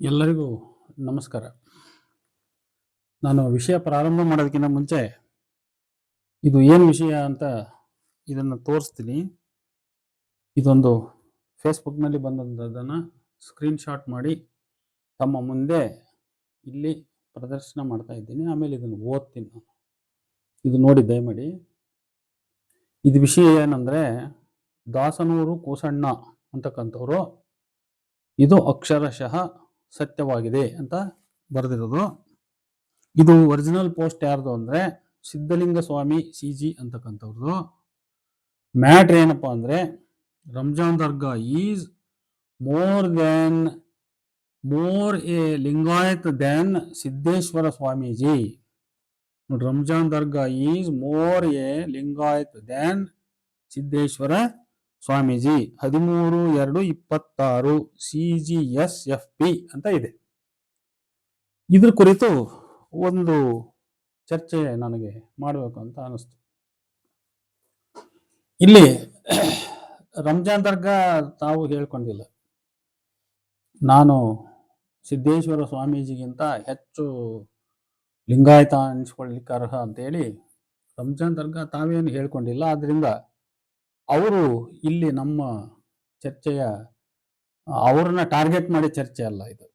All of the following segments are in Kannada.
ಎಲ್ಲರಿಗೂ ನಮಸ್ಕಾರ. ನಾನು ವಿಷಯ ಪ್ರಾರಂಭ ಮಾಡೋದಕ್ಕಿಂತ ಮುಂಚೆ ಇದು ಏನು ವಿಷಯ ಅಂತ ಇದನ್ನು ತೋರಿಸ್ತೀನಿ. ಇದೊಂದು ಫೇಸ್ಬುಕ್ನಲ್ಲಿ ಬಂದಂಥದ್ದನ್ನು ಸ್ಕ್ರೀನ್ಶಾಟ್ ಮಾಡಿ ತಮ್ಮ ಮುಂದೆ ಇಲ್ಲಿ ಪ್ರದರ್ಶನ ಮಾಡ್ತಾ ಇದ್ದೀನಿ. ಆಮೇಲೆ ಇದನ್ನು ಓದ್ತೀನಿ ನಾನು. ಇದು ನೋಡಿ ದಯಮಾಡಿ. ಇದು ವಿಷಯ ಏನಂದರೆ ದಾಸನೂರು ಕೂಸಣ್ಣ ಅಂತಕ್ಕಂಥವ್ರು. ಇದು ಅಕ್ಷರಶಃ ಸತ್ಯವಾಗಿದೆ ಅಂತ ಬರೆದಿರೋದು. ಇದು ಒರಿಜಿನಲ್ ಪೋಸ್ಟ್ ಯಾರ್ದು ಅಂದರೆ ಸಿದ್ಧಲಿಂಗ ಸ್ವಾಮಿ ಸಿ ಜಿ ಅಂತಕ್ಕಂಥವ್ರದ್ದು ಮ್ಯಾಟ್ರ್ ಏನಪ್ಪ ಅಂದರೆ Ranjan Darga is more than, more a Lingayat than Siddeshwara Swamiji. ನೋಡಿ Ranjan Darga is more a Lingayat than Siddeshwara Swamiji, ಹದಿಮೂರು ಎರಡು ಇಪ್ಪತ್ತಾರು C G S F P ಅಂತ ಇದೆ. ಇದ್ರ ಕುರಿತು ಒಂದು ಚರ್ಚೆ ನನಗೆ ಮಾಡಬೇಕು ಅಂತ ಅನಿಸ್ತು. ಇಲ್ಲಿ ರಂಜಾನ್ ದರ್ಗಾ ತಾವು ಹೇಳ್ಕೊಂಡಿಲ್ಲ. ನಾನು ಸಿದ್ದೇಶ್ವರ ಸ್ವಾಮೀಜಿಗಿಂತ ಹೆಚ್ಚು ಲಿಂಗಾಯತ ಅನಿಸ್ಕೊಳ್ಳಿಕ್ಕೆ ಅರ್ಹ ಅಂತೇಳಿ ರಂಜಾನ್ ದರ್ಗಾ ತಾವೇನು ಹೇಳ್ಕೊಂಡಿಲ್ಲ. ಆದ್ರಿಂದ ಅವರು ಇಲ್ಲಿ ನಮ್ಮ ಚರ್ಚೆಯ, ಅವರನ್ನ ಟಾರ್ಗೆಟ್ ಮಾಡಿ ಚರ್ಚೆ ಅಲ್ಲ ಇದು.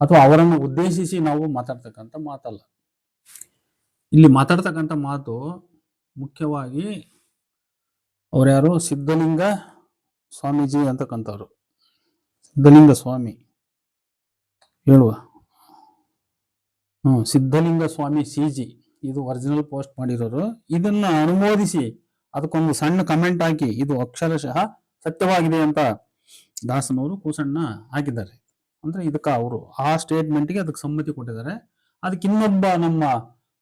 ಅಥವಾ ಅವರನ್ನು ಉದ್ದೇಶಿಸಿ ನಾವು ಮಾತಾಡ್ತಕ್ಕಂಥ ಮಾತಲ್ಲ. ಇಲ್ಲಿ ಮಾತಾಡ್ತಕ್ಕಂಥ ಮಾತು ಮುಖ್ಯವಾಗಿ ಅವ್ರ್ಯಾರು ಸಿದ್ಧಲಿಂಗ ಸ್ವಾಮೀಜಿ ಅಂತಕ್ಕಂಥವ್ರು. ಸಿದ್ಧಲಿಂಗ ಸ್ವಾಮಿ. ಹೇಳುವ. ಹ್ಞೂ ಸಿದ್ಧಲಿಂಗ ಸ್ವಾಮಿ ಸಿ ಜಿ. ಇದು ಒರಿಜಿನಲ್ ಪೋಸ್ಟ್ ಮಾಡಿರೋರು. ಇದನ್ನ ಅನುಮೋದಿಸಿ ಅದಕ್ಕೊಂದು ಸಣ್ಣ ಕಮೆಂಟ್ ಹಾಕಿ, ಇದು ಅಕ್ಷರಶಃ ಸತ್ಯವಾಗಿದೆ ಅಂತ ದಾಸನವರು ಕೂಸಣ್ಣ ಹಾಕಿದ್ದಾರೆ. ಅಂದ್ರೆ ಇದಕ್ಕೆ ಅವರು ಆ ಸ್ಟೇಟ್ಮೆಂಟ್ಗೆ ಅದಕ್ಕೆ ಸಮ್ಮತಿ ಕೊಟ್ಟಿದ್ದಾರೆ. ಅದಕ್ಕೆ ಇನ್ನೊಬ್ಬ ನಮ್ಮ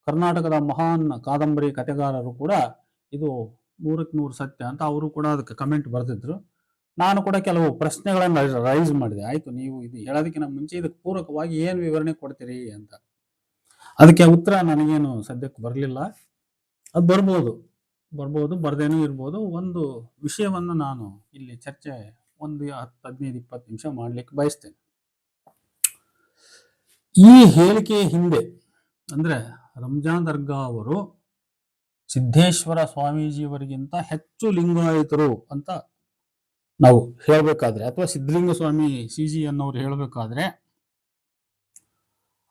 ಕರ್ನಾಟಕದ ಮಹಾನ್ ಕಾದಂಬರಿ ಕಥೆಗಾರರು ಕೂಡ ಇದು ನೂರಕ್ಕೆ ನೂರು ಸತ್ಯ ಅಂತ ಅವರು ಕೂಡ ಅದಕ್ಕೆ ಕಮೆಂಟ್ ಬರೆದಿದ್ರು. ನಾನು ಕೂಡ ಕೆಲವು ಪ್ರಶ್ನೆಗಳನ್ನು ರೈಸ್ ಮಾಡಿದೆ. ಆಯ್ತು, ನೀವು ಇದು ಹೇಳೋದಕ್ಕಿಂತ ಮುಂಚೆ ಇದಕ್ಕೆ ಪೂರಕವಾಗಿ ಏನು ವಿವರಣೆ ಕೊಡ್ತೀರಿ ಅಂತ. ಅದಕ್ಕೆ ಉತ್ತರ ನನಗೇನು ಸದ್ಯಕ್ಕೆ ಬರಲಿಲ್ಲ. ಅದು ಬರ್ಬೋದು. ಬರ್ಬೋದು, ಬರ್ದೇನೂ ಇರ್ಬೋದು. ಒಂದು ವಿಷಯವನ್ನು ನಾನು ಇಲ್ಲಿ ಚರ್ಚೆ ಒಂದು ಹತ್ತು, ಹದಿನೈದು, ಇಪ್ಪತ್ತು ನಿಮಿಷ ಮಾಡ್ಲಿಕ್ಕೆ ಬಯಸ್ತೇನೆ. ಈ ಹೇಳಿಕೆಯ ಹಿಂದೆ, ಅಂದ್ರೆ ರಂಜಾನ್ ದರ್ಗಾ ಅವರು ಸಿದ್ದೇಶ್ವರ ಸ್ವಾಮೀಜಿಯವರಿಗಿಂತ ಹೆಚ್ಚು ಲಿಂಗಾಯಿತರು ಅಂತ ನಾವು ಹೇಳಬೇಕಾದ್ರೆ, ಅಥವಾ ಸಿದ್ಧಲಿಂಗ ಸ್ವಾಮಿ ಸಿ ಜಿ ಅನ್ನೋರು ಹೇಳಬೇಕಾದ್ರೆ,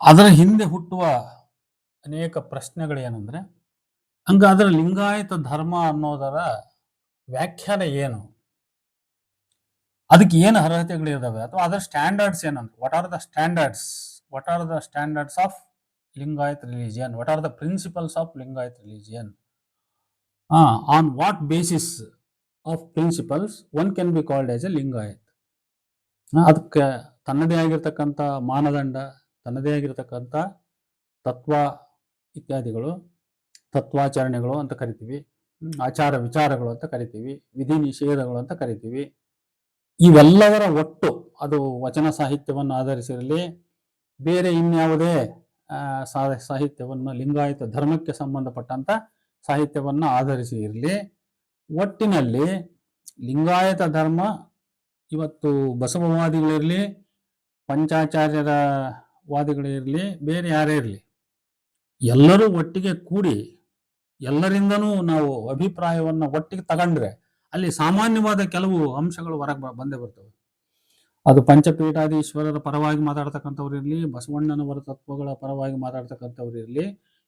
ಅದರ ಹಿಂದೆ ಹುಟ್ಟುವ ಅನೇಕ ಪ್ರಶ್ನೆಗಳೇನೆಂದ್ರೆ ಹಂಗಾದ್ರೆ ಲಿಂಗಾಯತ ಧರ್ಮ ಅನ್ನೋದರ ವ್ಯಾಖ್ಯಾನ ಏನು? ಅದಕ್ಕೆ ಏನು ಅರ್ಹತೆಗಳಿದಾವೆ? ಅಥವಾ ಅದರ ಸ್ಟ್ಯಾಂಡರ್ಡ್ಸ್ ಏನಂದ್ರೆ what are the standards what are the standards of Lingayat religion what are the principles of Lingayat religion on what basis of principles one can be called as a Lingayat? ಅದಕ್ಕೆ ತನ್ನದೇ ಆಗಿರ್ತಕ್ಕಂಥ ಮಾನದಂಡ, ತನ್ನದೇ ಆಗಿರ್ತಕ್ಕಂಥ ತತ್ವ ಇತ್ಯಾದಿಗಳು ತತ್ವಾಚರಣೆಗಳು ಅಂತ ಕರಿತೀವಿ ಆಚಾರ ವಿಚಾರಗಳು ಅಂತ ಕರಿತೀವಿ ವಿಧಿ ನಿಷೇಧಗಳು ಅಂತ ಕರಿತೀವಿ. ಇವೆಲ್ಲದರ ಒಟ್ಟು ಅದು ವಚನ ಸಾಹಿತ್ಯವನ್ನು ಆಧರಿಸಿರಲಿ ಬೇರೆ ಇನ್ಯಾವುದೇ ಸಾಹಿತ್ಯವನ್ನು ಲಿಂಗಾಯತ ಧರ್ಮಕ್ಕೆ ಸಂಬಂಧಪಟ್ಟಂತ ಸಾಹಿತ್ಯವನ್ನು ಆಧರಿಸಿ ಇರಲಿ ಒಟ್ಟಿನಲ್ಲಿ ಲಿಂಗಾಯತ ಧರ್ಮ ಇವತ್ತು ಬಸವವಾದಿಗಳಿರಲಿ ಪಂಚಾಚಾರ್ಯರ ವಾದಿಗಳಿರಲಿ ಬೇರೆ ಯಾರೇ ಇರಲಿ ಎಲ್ಲರೂ ಒಟ್ಟಿಗೆ ಕೂಡಿ ಎಲ್ಲರಿಂದನೂ ನಾವು ಅಭಿಪ್ರಾಯವನ್ನು ಒಟ್ಟಿಗೆ ತಗೊಂಡ್ರೆ ಅಲ್ಲಿ ಸಾಮಾನ್ಯವಾದ ಕೆಲವು ಅಂಶಗಳು ಹೊರಗೆ ಬಂದೇ ಬರ್ತವೆ. ಅದು ಪಂಚಪೀಠಾಧೀಶ್ವರರ ಪರವಾಗಿ ಮಾತಾಡ್ತಕ್ಕಂಥವ್ರು ಇರಲಿ, ಬಸವಣ್ಣನವರ ತತ್ವಗಳ ಪರವಾಗಿ ಮಾತಾಡ್ತಕ್ಕಂಥವ್ರು ಇರಲಿ,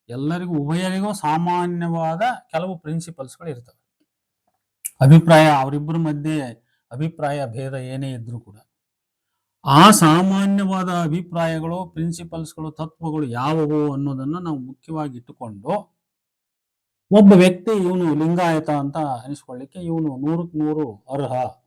ಎಲ್ಲರಿಗೂ ಉಭಯರಿಗೂ ಸಾಮಾನ್ಯವಾದ ಕೆಲವು ಪ್ರಿನ್ಸಿಪಲ್ಸ್ಗಳು ಇರ್ತವೆ. ಅಭಿಪ್ರಾಯ ಅವರಿಬ್ಬರ ಮಧ್ಯೆ ಅಭಿಪ್ರಾಯ ಭೇದ ಏನೇ ಇದ್ರೂ ಕೂಡ. ಆ ಸಾಮಾನ್ಯವಾದ ಅಭಿಪ್ರಾಯಗಳು, ಪ್ರಿನ್ಸಿಪಲ್ಸ್ಗಳು, ತತ್ವಗಳು ಯಾವುವು ಅನ್ನೋದನ್ನು ನಾವು ಮುಖ್ಯವಾಗಿ ಇಟ್ಟುಕೊಂಡು ಒಬ್ಬ ವ್ಯಕ್ತಿ ಇವನು ಲಿಂಗಾಯತ ಅಂತ ಅನಿಸ್ಕೊಳ್ಳಿಕ್ಕೆ ಇವನು ನೂರಕ್ಕೆ ನೂರು ಅರ್ಹ.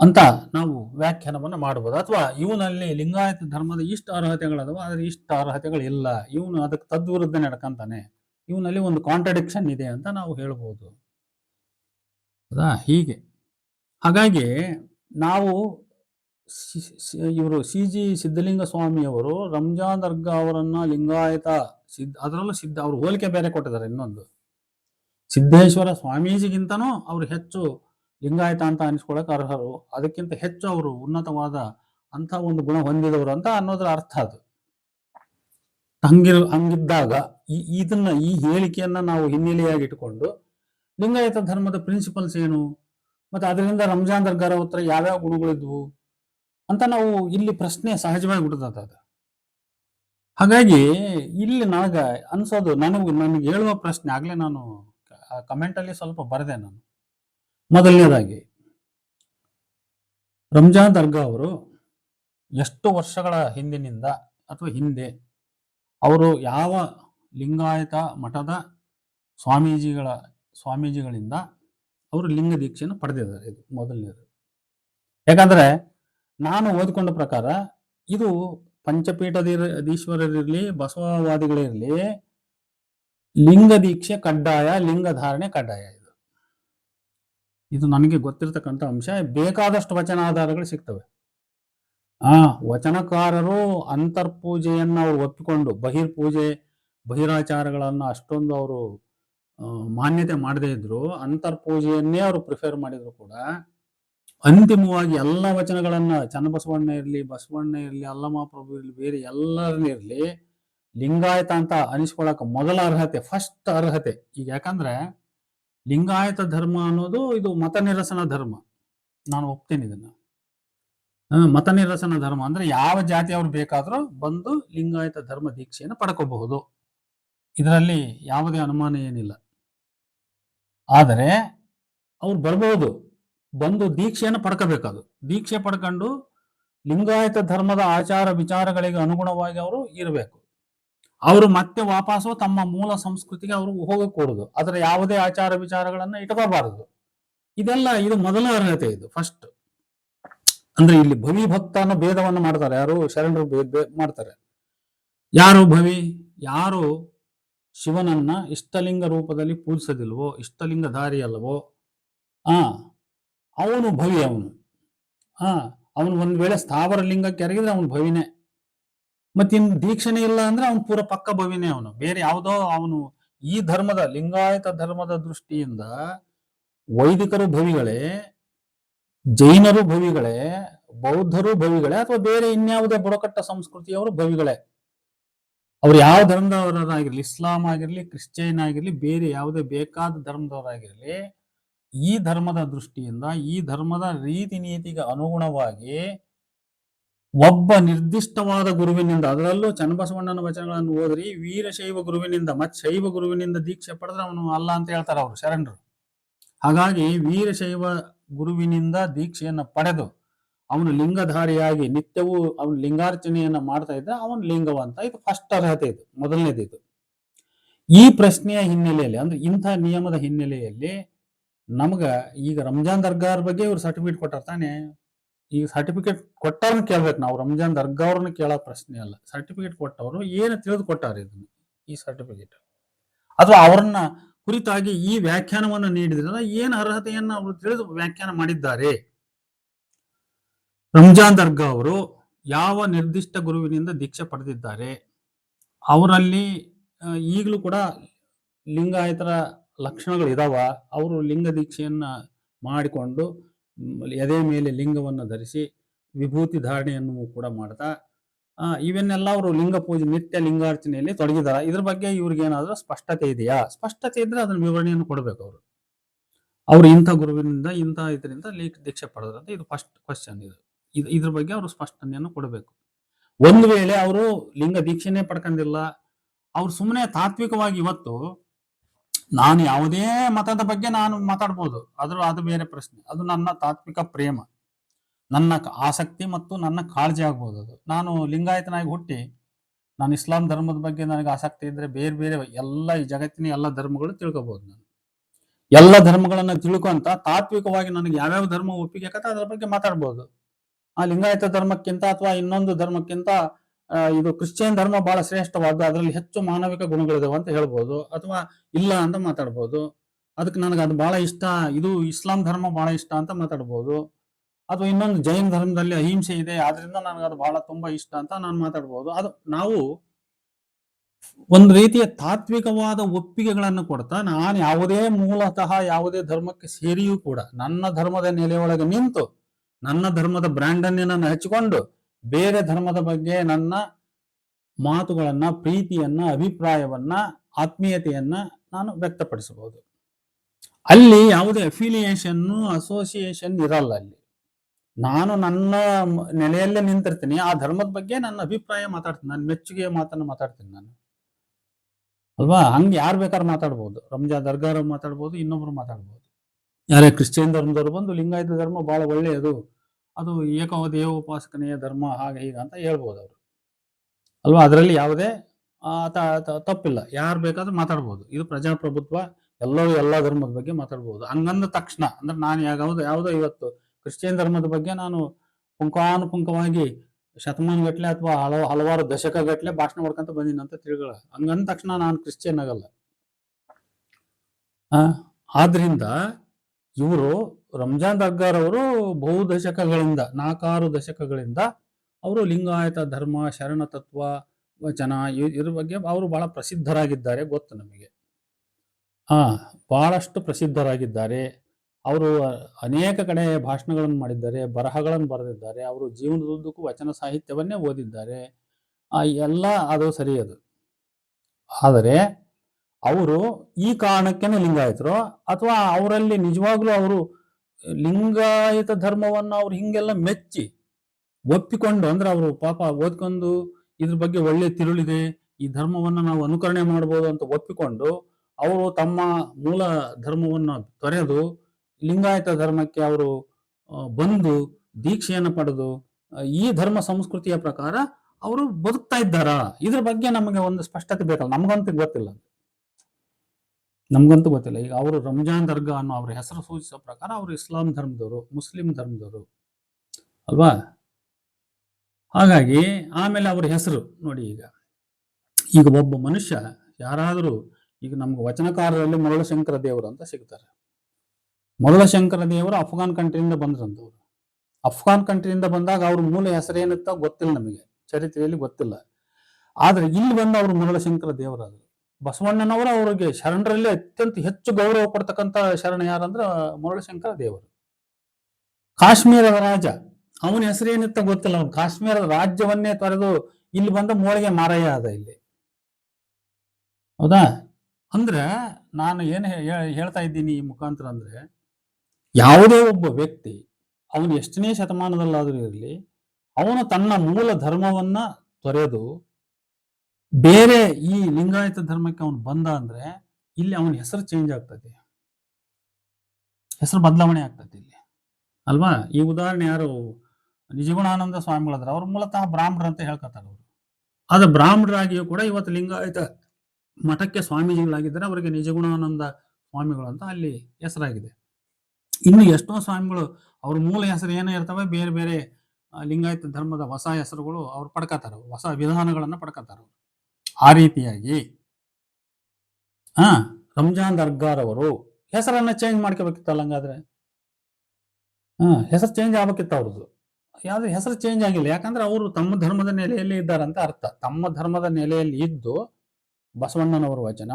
ಅಂತ ನಾವು ವ್ಯಾಖ್ಯಾನವನ್ನು ಮಾಡಬಹುದು ಅಥವಾ ಇವನಲ್ಲಿ ಲಿಂಗಾಯತ ಧರ್ಮದ ಇಷ್ಟು ಅರ್ಹತೆಗಳದವ, ಆದ್ರೆ ಇಷ್ಟು ಅರ್ಹತೆಗಳು ಇಲ್ಲ ಇವನು ಅದಕ್ಕೆ ತದ್ವಿರುದ್ಧ ನಡ್ಕಂತಾನೆ. ಇವನಲ್ಲಿ ಒಂದು ಕಾಂಟ್ರಡಿಕ್ಷನ್ ಇದೆ ಅಂತ ನಾವು ಹೇಳ್ಬೋದು. ಹೌದಾ? ಹೀಗೆ. ಹಾಗಾಗಿ ನಾವು ಇವರು ಸಿ ಜಿ ಸಿದ್ಧಲಿಂಗ ಸ್ವಾಮಿಯವರು ರಂಜಾನ್ ದರ್ಗಾ ಅವರನ್ನ ಲಿಂಗಾಯತ ಸಿದ್ಧ, ಅದರಲ್ಲೂ ಸಿದ್ಧ, ಅವರು ಹೋಲಿಕೆ ಬೇರೆ ಕೊಟ್ಟಿದ್ದಾರೆ ಇನ್ನೊಂದು. ಸಿದ್ದೇಶ್ವರ ಸ್ವಾಮೀಜಿಗಿಂತನೂ ಅವ್ರು ಹೆಚ್ಚು ಲಿಂಗಾಯತ ಅಂತ ಅನಿಸ್ಕೊಳಕ್ ಅರ್ಹರು. ಅದಕ್ಕಿಂತ ಹೆಚ್ಚು ಅವರು ಉನ್ನತವಾದ ಅಂತ ಒಂದು ಗುಣ ಹೊಂದಿದವರು ಅಂತ ಅನ್ನೋದ್ರ ಅರ್ಥ ಅದು. ಹಂಗಿರ್, ಹಂಗಿದ್ದಾಗ ಈ, ಇದನ್ನ, ಈ ಹೇಳಿಕೆಯನ್ನ ನಾವು ಹಿನ್ನೆಲೆಯಾಗಿ ಇಟ್ಟುಕೊಂಡು ಲಿಂಗಾಯತ ಧರ್ಮದ ಪ್ರಿನ್ಸಿಪಲ್ಸ್ ಏನು? ಮತ್ತೆ ಅದರಿಂದ ರಂಜಾನ್ ದರ್ಗಾರ ಹತ್ರ ಯಾವ್ಯಾವ ಗುಣಗಳಿದ್ವು? ಅಂತ ನಾವು ಇಲ್ಲಿ ಪ್ರಶ್ನೆ ಸಹಜವಾಗಿ ಹುಟ್ಟುತ್ತದೆ ಅದು. ಹಾಗಾಗಿ ಇಲ್ಲಿ ನನಗ ಅನ್ಸೋದು, ನನಗೆ ನನಗೆ ಹೇಳುವ ಪ್ರಶ್ನೆ ಆಗ್ಲೇ ನಾನು ಕಮೆಂಟ್ ಅಲ್ಲಿ ಸ್ವಲ್ಪ ಬರೆದೆ ನಾನು. ಮೊದಲನೇದಾಗಿ, ರಂಜಾನ್ ದರ್ಗಾ ಅವರು ಎಷ್ಟು ವರ್ಷಗಳ ಹಿಂದಿನಿಂದ ಅಥವಾ ಹಿಂದೆ ಅವರು ಯಾವ ಲಿಂಗಾಯತ ಮಠದ ಸ್ವಾಮೀಜಿಗಳ, ಸ್ವಾಮೀಜಿಗಳಿಂದ ಅವರು ಲಿಂಗ ದೀಕ್ಷೆಯನ್ನು ಪಡೆದಿದ್ದಾರೆ, ಇದು ಮೊದಲನೇದು. ಯಾಕಂದ್ರೆ ನಾನು ಓದಿಕೊಂಡ ಪ್ರಕಾರ ಇದು ಪಂಚಪೀಠದೀಶ್ವರರಿರಲಿ ಬಸವವಾದಿಗಳಿರಲಿ ಲಿಂಗ ದೀಕ್ಷೆ ಕಡ್ಡಾಯ ಲಿಂಗ ಧಾರಣೆ ಕಡ್ಡಾಯ ಇದು. ಇದು ನನಗೆ ಗೊತ್ತಿರತಕ್ಕಂಥ ಅಂಶ. ಬೇಕಾದಷ್ಟು ವಚನಾಧಾರಗಳು ಸಿಗ್ತವೆ. ಆ ವಚನಕಾರರು ಅಂತರ್ಪೂಜೆಯನ್ನು ಅವರು ಒಪ್ಪಿಕೊಂಡು, ಬಹಿರ್ಪೂಜೆ, ಬಹಿರಾಚಾರಗಳನ್ನು ಅಷ್ಟೊಂದು ಅವರು ಮಾನ್ಯತೆ ಮಾಡದೇ ಇದ್ರು, ಅಂತರ್ಪೂಜೆಯನ್ನೇ ಅವರು ಪ್ರಿಫೇರ್ ಮಾಡಿದ್ರು ಕೂಡ ಅಂತಿಮವಾಗಿ ಎಲ್ಲ ವಚನಗಳನ್ನ ಚನ್ನಬಸವಣ್ಣ ಇರಲಿ, ಬಸವಣ್ಣ ಇರಲಿ ಅಲ್ಲಮಹಾಪ್ರಭು ಇರಲಿ, ಬೇರೆ ಎಲ್ಲರನ್ನ ಇರಲಿ, ಲಿಂಗಾಯತ ಅಂತ ಅನಿಸ್ಕೊಳಕ ಮೊದಲ ಅರ್ಹತೆ ಫಸ್ಟ್ ಅರ್ಹತೆ. ಈಗ ಯಾಕಂದ್ರೆ ಲಿಂಗಾಯತ ಧರ್ಮ ಅನ್ನೋದು ಇದು ಮತ ನಿರಸನ ಧರ್ಮ. ನಾನು ಒಪ್ತೇನೆ ಇದನ್ನ. ಮತ ನಿರಸನ ಧರ್ಮ ಅಂದ್ರೆ ಯಾವ ಜಾತಿಯವರು ಬೇಕಾದ್ರೂ ಬಂದು ಲಿಂಗಾಯತ ಧರ್ಮ ದೀಕ್ಷೆಯನ್ನು ಪಡ್ಕೋಬಹುದು. ಇದರಲ್ಲಿ ಯಾವುದೇ ಅನುಮಾನ ಏನಿಲ್ಲ. ಆದರೆ ಅವ್ರು ಬರ್ಬೋದು. ಬಂದು ದೀಕ್ಷೆಯನ್ನು ಪಡ್ಕೋಬೇಕದು ದೀಕ್ಷೆ ಪಡ್ಕೊಂಡು ಲಿಂಗಾಯತ ಧರ್ಮದ ಆಚಾರ ವಿಚಾರಗಳಿಗೆ ಅನುಗುಣವಾಗಿ ಅವರು ಇರಬೇಕು. ಅವರು ಮತ್ತೆ ವಾಪಸ್ಸು ತಮ್ಮ ಮೂಲ ಸಂಸ್ಕೃತಿಗೆ ಅವರು ಹೋಗಕೂಡದು. ಅದರ ಯಾವುದೇ ಆಚಾರ ವಿಚಾರಗಳನ್ನ ಇಟ್ಕೋಬಾರದು. ಇದೆಲ್ಲ ಇದು ಮೊದಲ ಅರ್ಹತೆ ಇದು ಫಸ್ಟ್ ಅಂದ್ರೆ ಇಲ್ಲಿ ಭವಿ ಭಕ್ತ ಅನ್ನೋ ಭೇದವನ್ನು ಮಾಡ್ತಾರೆ. ಯಾರು ಶರಣರು ಭೇದ ಮಾಡ್ತಾರೆ. ಯಾರು ಭವಿ? ಯಾರು ಶಿವನನ್ನ ಇಷ್ಟಲಿಂಗ ರೂಪದಲ್ಲಿ ಪೂಜಿಸೋದಿಲ್ವೋ ಇಷ್ಟಲಿಂಗ ಧಾರಿ ಅಲ್ವೋ ಆ ಅವನು ಭವಿ ಅವನು. ಆ ಅವನು ಒಂದ್ ವೇಳೆ ಸ್ಥಾವರ ಲಿಂಗಕ್ಕೆ ಎರಗಿದ್ರೆ ಅವನು ಭವಿನೇ. ಮತ್ತಿನ್ ದೀಕ್ಷಣೆ ಇಲ್ಲ ಅಂದ್ರೆ ಅವನು ಪೂರ ಪಕ್ಕ ಭವಿನೇ ಅವನು. ಬೇರೆ ಯಾವುದೋ ಅವನು ಈ ಧರ್ಮದ, ಲಿಂಗಾಯತ ಧರ್ಮದ ದೃಷ್ಟಿಯಿಂದ ವೈದಿಕರು ಭವಿಗಳೇ, ಜೈನರು ಭವಿಗಳೇ, ಬೌದ್ಧರು ಭವಿಗಳೇ, ಅಥವಾ ಬೇರೆ ಇನ್ಯಾವುದೇ ಬುಡಕಟ್ಟ ಸಂಸ್ಕೃತಿಯವರು ಭವಿಗಳೇ. ಅವ್ರು ಯಾವ ಧರ್ಮದವರಾಗಿರ್ಲಿ, ಇಸ್ಲಾಂ ಆಗಿರ್ಲಿ, ಕ್ರಿಶ್ಚಿಯನ್ ಆಗಿರ್ಲಿ, ಬೇರೆ ಯಾವುದೇ ಬೇಕಾದ ಧರ್ಮದವರಾಗಿರ್ಲಿ ಈ ಧರ್ಮದ ದೃಷ್ಟಿಯಿಂದ, ಈ ಧರ್ಮದ ರೀತಿ ನೀತಿಗೆ ಅನುಗುಣವಾಗಿ ಒಬ್ಬ ನಿರ್ದಿಷ್ಟವಾದ ಗುರುವಿನಿಂದ, ಅದರಲ್ಲೂ ಚನ್ನಬಸವಣ್ಣನ ವಚನಗಳನ್ನು ಓದ್ರಿ, ವೀರಶೈವ ಗುರುವಿನಿಂದ, ಮತ್ ಶೈವ ಗುರುವಿನಿಂದ ದೀಕ್ಷೆ ಪಡೆದ್ರೆ ಅವನು ಅಲ್ಲ ಅಂತ ಹೇಳ್ತಾರೆ ಅವರು, ಶರಣರು. ಹಾಗಾಗಿ ವೀರಶೈವ ಗುರುವಿನಿಂದ ದೀಕ್ಷೆಯನ್ನು ಪಡೆದು, ಅವನು ಲಿಂಗಧಾರಿಯಾಗಿ ನಿತ್ಯವೂ ಅವನು ಲಿಂಗಾರ್ಚನೆಯನ್ನ ಮಾಡ್ತಾ ಇದ್ದ ಅವನು ಲಿಂಗವಂತ ಇದು ಫಸ್ಟ್ ಅರ್ಹತೆ ಇದು ಮೊದಲನೇದು ಇದು ಈ ಪ್ರಶ್ನೆಯ ಹಿನ್ನೆಲೆಯಲ್ಲಿ, ಅಂದ್ರೆ ಇಂಥ ನಿಯಮದ ಹಿನ್ನೆಲೆಯಲ್ಲಿ ನಮ್ಗ ಈಗ ರಂಜಾನ್ ದರ್ಗಾರ್ ಬಗ್ಗೆ ಇವ್ರು ಸರ್ಟಿಫಿಕೇಟ್ ಕೊಟ್ಟಾರ ತಾನೆ? ಈ ಸರ್ಟಿಫಿಕೇಟ್ ಕೊಟ್ಟವ್ರನ್ನ ಕೇಳ್ಬೇಕು ನಾವು. ರಂಜಾನ್ ದರ್ಗಾ ಅವ್ರನ್ನ ಕೇಳೋ ಪ್ರಶ್ನೆ ಅಲ್ಲ. ಸರ್ಟಿಫಿಕೇಟ್ ಕೊಟ್ಟವರು ಏನು ತಿಳಿದು ಕೊಟ್ಟಾರ ಇದನ್ನ ಈ ಸರ್ಟಿಫಿಕೇಟ್ ಅಥವಾ ಅವರನ್ನ ಕುರಿತಾಗಿ ಈ ವ್ಯಾಖ್ಯಾನವನ್ನು ನೀಡಿದ್ರಲ್ಲ ಏನು ಅರ್ಹತೆಯನ್ನ ಅವರು ತಿಳಿದು ವ್ಯಾಖ್ಯಾನ ಮಾಡಿದ್ದಾರೆ? ರಂಜಾನ್ ದರ್ಗಾ ಅವರು ಯಾವ ನಿರ್ದಿಷ್ಟ ಗುರುವಿನಿಂದ ದೀಕ್ಷೆ ಪಡೆದಿದ್ದಾರೆ? ಅವರಲ್ಲಿ ಈಗಲೂ ಕೂಡ ಲಿಂಗಾಯತರ ಲಕ್ಷಣಗಳು ಇದಾವ, ಅವರು ಲಿಂಗ ದೀಕ್ಷೆಯನ್ನ ಮಾಡಿಕೊಂಡು ಎದೆ ಮೇಲೆ ಲಿಂಗವನ್ನು ಧರಿಸಿ ವಿಭೂತಿ ಧಾರಣೆಯನ್ನು ಕೂಡ ಮಾಡ್ತಾ ಇವನ್ನೆಲ್ಲ ಅವರು ಲಿಂಗ ಪೂಜೆ, ನಿತ್ಯ ಲಿಂಗಾರ್ಚನೆಯಲ್ಲಿ ತೊಡಗಿದಾರ. ಇದ್ರ ಬಗ್ಗೆ ಇವ್ರಿಗೆ ಏನಾದ್ರೂ ಸ್ಪಷ್ಟತೆ ಇದೆಯಾ? ಸ್ಪಷ್ಟತೆ ಇದ್ರೆ ಅದನ್ನ ವಿವರಣೆಯನ್ನು ಕೊಡಬೇಕು ಅವರು. ಅವ್ರು ಇಂಥ ಗುರುವಿನಿಂದ, ಇಂಥ ಇದರಿಂದ ದೀಕ್ಷೆ ಪಡೆದ್ರಂತ ಇದು ಫಸ್ಟ್ ಕ್ವಶನ್ ಇದು. ಇದು, ಇದ್ರ ಬಗ್ಗೆ ಅವರು ಸ್ಪಷ್ಟನೆಯನ್ನು ಕೊಡಬೇಕು. ಒಂದು ವೇಳೆ ಅವರು ಲಿಂಗ ದೀಕ್ಷೆನೇ ಪಡ್ಕೊಂಡಿಲ್ಲ, ಅವ್ರು ಸುಮ್ಮನೆ ತಾತ್ವಿಕವಾಗಿ ಇವತ್ತು ನಾನು ಯಾವುದೇ ಮತದ ಬಗ್ಗೆ ನಾನು ಮಾತಾಡ್ಬೋದು. ಅದ್ರ ಅದು ಬೇರೆ ಪ್ರಶ್ನೆ. ಅದು ನನ್ನ ತಾತ್ವಿಕ ಪ್ರೇಮ. ನನ್ನ ಆಸಕ್ತಿ ಮತ್ತು ನನ್ನ ಕಾಳಜಿ ಆಗ್ಬೋದು ಅದು. ನಾನು ಲಿಂಗಾಯತನಾಗಿ ಹುಟ್ಟಿ, ನಾನು ಇಸ್ಲಾಂ ಧರ್ಮದ ಬಗ್ಗೆ ನನಗೆ ಆಸಕ್ತಿ ಇದ್ರೆ ಬೇರೆ ಬೇರೆ ಎಲ್ಲ ಈ ಜಗತ್ತಿನ ಎಲ್ಲ ಧರ್ಮಗಳು ತಿಳ್ಕೊಬಹುದು ನಾನು. ಎಲ್ಲ ಧರ್ಮಗಳನ್ನ ತಿಳ್ಕೊಂತ ತಾತ್ವಿಕವಾಗಿ ನನಗೆ ಯಾವ್ಯಾವ ಧರ್ಮ ಒಪ್ಪಿಗೆ ಅದರ ಬಗ್ಗೆ ಮಾತಾಡ್ಬೋದು. ಆ ಲಿಂಗಾಯತ ಧರ್ಮಕ್ಕಿಂತ ಅಥವಾ ಇನ್ನೊಂದು ಧರ್ಮಕ್ಕಿಂತ ಇದು ಕ್ರಿಶ್ಚಿಯನ್ ಧರ್ಮ ಬಹಳ ಶ್ರೇಷ್ಠವಾದ ಅದರಲ್ಲಿ ಹೆಚ್ಚು ಮಾನವಿಕ ಗುಣಗಳಿದಾವೆ ಅಂತ ಹೇಳ್ಬೋದು, ಅಥವಾ ಇಲ್ಲ ಅಂತ ಮಾತಾಡ್ಬೋದು. ಅದಕ್ಕೆ ನನಗೆ ಅದು ಬಹಳ ಇಷ್ಟ, ಇದು ಇಸ್ಲಾಂ ಧರ್ಮ ಬಹಳ ಇಷ್ಟ ಅಂತ ಮಾತಾಡ್ಬೋದು. ಅಥವಾ ಇನ್ನೊಂದು ಜೈನ್ ಧರ್ಮದಲ್ಲಿ ಅಹಿಂಸೆ ಇದೆ, ಆದ್ರಿಂದ ನನಗೆ ಅದು ಬಹಳ ತುಂಬಾ ಇಷ್ಟ ಅಂತ ನಾನು ಮಾತಾಡ್ಬೋದು. ಅದು ನಾವು ಒಂದು ರೀತಿಯ ತಾತ್ವಿಕವಾದ ಒಪ್ಪಿಗೆಗಳನ್ನು ಕೊಡ್ತಾ ನಾನು ಯಾವುದೇ ಮೂಲತಃ ಯಾವುದೇ ಧರ್ಮಕ್ಕೆ ಸೇರಿಯೂ ಕೂಡ ನನ್ನ ಧರ್ಮದ ನೆಲೆಯೊಳಗೆ ನಿಂತು ನನ್ನ ಧರ್ಮದ ಬ್ರ್ಯಾಂಡನ್ನೇ ನಾನು ಹಚ್ಚಿಕೊಂಡು ಬೇರೆ ಧರ್ಮದ ಬಗ್ಗೆ ನನ್ನ ಮಾತುಗಳನ್ನ, ಪ್ರೀತಿಯನ್ನ, ಅಭಿಪ್ರಾಯವನ್ನ, ಆತ್ಮೀಯತೆಯನ್ನ ನಾನು ವ್ಯಕ್ತಪಡಿಸಬಹುದು. ಅಲ್ಲಿ ಯಾವುದೇ ಅಫಿಲಿಯೇಷನ್ ಅಸೋಸಿಯೇಷನ್ ಇರಲ್ಲ ಅಲ್ಲಿ. ನಾನು ನನ್ನ ನೆಲೆಯಲ್ಲೇ ನಿಂತಿರ್ತೀನಿ, ಆ ಧರ್ಮದ ಬಗ್ಗೆ ನನ್ನ ಅಭಿಪ್ರಾಯ ಮಾತಾಡ್ತೀನಿ, ನನ್ನ ಮೆಚ್ಚುಗೆಯ ಮಾತನ್ನು ಮಾತಾಡ್ತೀನಿ ನಾನು. ಅಲ್ವಾ? ಹಂಗೆ ಯಾರು ಬೇಕಾದ್ರೂ ಮಾತಾಡ್ಬೋದು. ರಂಜಾ ದರ್ಗಾರವ್ರು ಮಾತಾಡ್ಬೋದು, ಇನ್ನೊಬ್ರು ಮಾತಾಡ್ಬೋದು. ಯಾರೇ ಕ್ರಿಶ್ಚಿಯನ್ ಧರ್ಮದವ್ರು ಬಂದು ಲಿಂಗಾಯತ ಧರ್ಮ ಬಹಳ ಒಳ್ಳೆಯದು. ಅದು ಏಕೋ ದೇವೋಪಾಸಕನೆಯ ಧರ್ಮ ಹಾಗೆ ಹೀಗೆ ಅಂತ ಹೇಳ್ಬೋದು ಅವರು. ಅಲ್ವಾ? ಅದರಲ್ಲಿ ಯಾವುದೇ ತಪ್ಪಿಲ್ಲ. ಯಾರು ಬೇಕಾದ್ರೂ ಮಾತಾಡ್ಬೋದು. ಇದು ಪ್ರಜಾಪ್ರಭುತ್ವ, ಎಲ್ಲರೂ ಎಲ್ಲ ಧರ್ಮದ ಬಗ್ಗೆ ಮಾತಾಡ್ಬೋದು. ಹಂಗಂದ ತಕ್ಷಣ, ಅಂದ್ರೆ ನಾನು ಯಾವ್ದು, ಯಾವುದೋ ಇವತ್ತು ಕ್ರಿಶ್ಚಿಯನ್ ಧರ್ಮದ ಬಗ್ಗೆ ನಾನು ಪುಂಖಾನುಪುಂಖವಾಗಿ ಶತಮಾನಗಟ್ಲೆ ಅಥವಾ ಹಲವು ಹಲವಾರು ದಶಕಗಟ್ಲೆ ಭಾಷಣ ಮಾಡ್ಕೊಂತ ಬಂದಿನ ಅಂತ ತಿಳ್ಗಳ ಹಂಗಂದ ತಕ್ಷಣ ನಾನು ಕ್ರಿಶ್ಚಿಯನ್ ಆಗಲ್ಲ. ಆದ್ರಿಂದ ಇವರು ರಂಜಾನ್ ದರ್ಗಾರವರು ಬಹು ದಶಕಗಳಿಂದ, ನಾಲ್ಕಾರು ದಶಕಗಳಿಂದ ಅವರು ಲಿಂಗಾಯತ, ಧರ್ಮ, ಶರಣ ತತ್ವ, ವಚನ ಇದ್ರ ಬಗ್ಗೆ ಅವರು ಬಹಳ ಪ್ರಸಿದ್ಧರಾಗಿದ್ದಾರೆ ಗೊತ್ತು ನಮಗೆ. ಆ, ಬಹಳಷ್ಟು ಪ್ರಸಿದ್ಧರಾಗಿದ್ದಾರೆ. ಅವರು ಅನೇಕ ಕಡೆ ಭಾಷಣಗಳನ್ನು ಮಾಡಿದ್ದಾರೆ, ಬರಹಗಳನ್ನು ಬರೆದಿದ್ದಾರೆ, ಅವರು ಜೀವನದುದ್ದಕ್ಕೂ ವಚನ ಸಾಹಿತ್ಯವನ್ನೇ ಓದಿದ್ದಾರೆ. ಎಲ್ಲ ಅದು ಸರಿ ಅದು. ಆದರೆ ಅವರು ಈ ಕಾರಣಕ್ಕೇನೆ ಲಿಂಗಾಯತರು ಅಥವಾ ಅವರಲ್ಲಿ ನಿಜವಾಗ್ಲೂ ಅವರು ಲಿಂಗಾಯತ ಧರ್ಮವನ್ನು ಅವ್ರು ಹಿಂಗೆಲ್ಲ ಮೆಚ್ಚಿ ಒಪ್ಪಿಕೊಂಡು ಅಂದ್ರೆ ಅವರು ಪಾಪ ಓದ್ಕೊಂಡು ಇದ್ರ ಬಗ್ಗೆ ಒಳ್ಳೆ ತಿರುಳಿದೆ, ಈ ಧರ್ಮವನ್ನ ನಾವು ಅನುಕರಣೆ ಮಾಡಬಹುದು ಅಂತ ಒಪ್ಪಿಕೊಂಡು ಅವರು ತಮ್ಮ ಮೂಲ ಧರ್ಮವನ್ನ ತೊರೆದು ಲಿಂಗಾಯತ ಧರ್ಮಕ್ಕೆ ಅವರು ಬಂದು ದೀಕ್ಷೆಯನ್ನು ಪಡೆದು ಈ ಧರ್ಮ ಸಂಸ್ಕೃತಿಯ ಪ್ರಕಾರ ಅವರು ಬದುಕ್ತಾ ಇದ್ದಾರಾ? ಇದ್ರ ಬಗ್ಗೆ ನಮಗೆ ಒಂದು ಸ್ಪಷ್ಟತೆ ಬೇಕಲ್ಲ, ನಮಗಂತೂ ಗೊತ್ತಿಲ್ಲ. ನಮ್ಗಂತೂ ಗೊತ್ತಿಲ್ಲ. ಈಗ ಅವರು ರಂಜಾನ್ ದರ್ಗಾ ಅನ್ನೋ ಅವ್ರ ಹೆಸರು ಸೂಚಿಸೋ ಪ್ರಕಾರ ಅವರು ಇಸ್ಲಾಂ ಧರ್ಮದವರು, ಮುಸ್ಲಿಂ ಧರ್ಮದವರು. ಅಲ್ವಾ? ಹಾಗಾಗಿ ಆಮೇಲೆ ಅವ್ರ ಹೆಸರು ನೋಡಿ ಈಗ. ಈಗ ಒಬ್ಬ ಮನುಷ್ಯ ಯಾರಾದರೂ ಈಗ ನಮ್ಗೆ ವಚನಕಾರರಲ್ಲಿ ಮರಳಶಂಕರ ದೇವರು ಅಂತ ಸಿಗ್ತಾರೆ. ಮರಳಶಂಕರ ದೇವರು ಅಫ್ಘಾನ್ ಕಂಟ್ರಿಯಿಂದ ಬಂದ್ರಂತವ್ರು. ಅಫ್ಘಾನ್ ಕಂಟ್ರಿಯಿಂದ ಬಂದಾಗ ಅವ್ರ ಮೂಲ ಹೆಸರೇನಿತ್ತ ಗೊತ್ತಿಲ್ಲ ನಮಗೆ. ಚರಿತ್ರೆಯಲ್ಲಿ ಗೊತ್ತಿಲ್ಲ. ಆದ್ರೆ ಇಲ್ಲಿ ಬಂದು ಅವರು ಮರಳಶಂಕರ ದೇವರಾದ್ರು ಬಸವಣ್ಣನವರು ಅವರಿಗೆ ಶರಣರಲ್ಲಿ ಅತ್ಯಂತ ಹೆಚ್ಚು ಗೌರವ ಕೊಡ್ತಕ್ಕಂಥ ಶರಣ ಯಾರಂದ್ರ ಮರಳಶಂಕರ ದೇವರು. ಕಾಶ್ಮೀರದ ರಾಜ, ಅವನ ಹೆಸರೇನಿತ್ತ ಗೊತ್ತಿಲ್ಲ ಅವನು ಕಾಶ್ಮೀರದ ರಾಜ್ಯವನ್ನೇ ತೊರೆದು ಇಲ್ಲಿ ಬಂದ ಮೋಳಿಗೆ ಮಾರಯ್ಯ ಆದ ಇಲ್ಲಿ. ಹೌದಾ? ಅಂದ್ರೆ ನಾನು ಏನು ಹೇಳ್ತಾ ಇದ್ದೀನಿ ಈ ಮುಖಾಂತರ ಅಂದ್ರೆ, ಯಾವುದೇ ಒಬ್ಬ ವ್ಯಕ್ತಿ ಅವನು ಎಷ್ಟನೇ ಶತಮಾನದಲ್ಲಾದರೂ ಇರಲಿ, ಅವನು ತನ್ನ ಮೂಲ ಧರ್ಮವನ್ನ ತೊರೆದು ಬೇರೆ ಈ ಲಿಂಗಾಯತ ಧರ್ಮಕ್ಕೆ ಅವನು ಬಂದ ಅಂದ್ರೆ ಇಲ್ಲಿ ಅವನ ಹೆಸರು ಚೇಂಜ್ ಆಗ್ತದೆ. ಹೆಸರು ಬದಲಾವಣೆ ಆಗ್ತದೆ ಇಲ್ಲಿ. ಅಲ್ವಾ? ಈ ಉದಾಹರಣೆ ಯಾರು? ನಿಜಗುಣಾನಂದ ಸ್ವಾಮಿಗಳದ್ರ. ಅವ್ರ ಮೂಲತಃ ಬ್ರಾಹ್ಮಣರು ಅಂತ ಹೇಳ್ಕೊತಾರೆ ಅವರು. ಆದ್ರೆ ಬ್ರಾಹ್ಮಣರಾಗಿಯೂ ಕೂಡ ಇವತ್ತು ಲಿಂಗಾಯತ ಮಠಕ್ಕೆ ಸ್ವಾಮೀಜಿಗಳಾಗಿದ್ದಾರೆ. ಅವರಿಗೆ ನಿಜಗುಣಾನಂದ ಸ್ವಾಮಿಗಳು ಅಂತ ಅಲ್ಲಿ ಹೆಸರಾಗಿದೆ. ಇನ್ನು ಎಷ್ಟೋ ಸ್ವಾಮಿಗಳು ಅವ್ರ ಮೂಲ ಹೆಸರು ಏನೇ ಇರ್ತವೆ, ಬೇರೆ ಬೇರೆ ಲಿಂಗಾಯತ ಧರ್ಮದ ಹೊಸ ಹೆಸರುಗಳು ಅವ್ರು ಪಡ್ಕತಾರ. ಹೊಸ ವಿಧಾನಗಳನ್ನ ಪಡ್ಕತಾರ. ಆ ರೀತಿಯಾಗಿ. ಹಾ, ರಂಜಾನ್ ದರ್ಗಾರವರು ಹೆಸರನ್ನ ಚೇಂಜ್ ಮಾಡ್ಕೋಬೇಕಿತ್ತಲ್ಲ ಹಂಗಾದ್ರೆ? ಹಾ, ಹೆಸರು ಚೇಂಜ್ ಆಗ್ಬೇಕಿತ್ತು ಅವ್ರದ್ದು. ಯಾವ್ದು ಹೆಸರು ಚೇಂಜ್ ಆಗಿಲ್ಲ. ಯಾಕಂದ್ರೆ ಅವರು ತಮ್ಮ ಧರ್ಮದ ನೆಲೆಯಲ್ಲಿ ಇದ್ದಾರೆ ಅಂತ ಅರ್ಥ. ತಮ್ಮ ಧರ್ಮದ ನೆಲೆಯಲ್ಲಿ ಇದ್ದು ಬಸವಣ್ಣನವರ ವಚನ,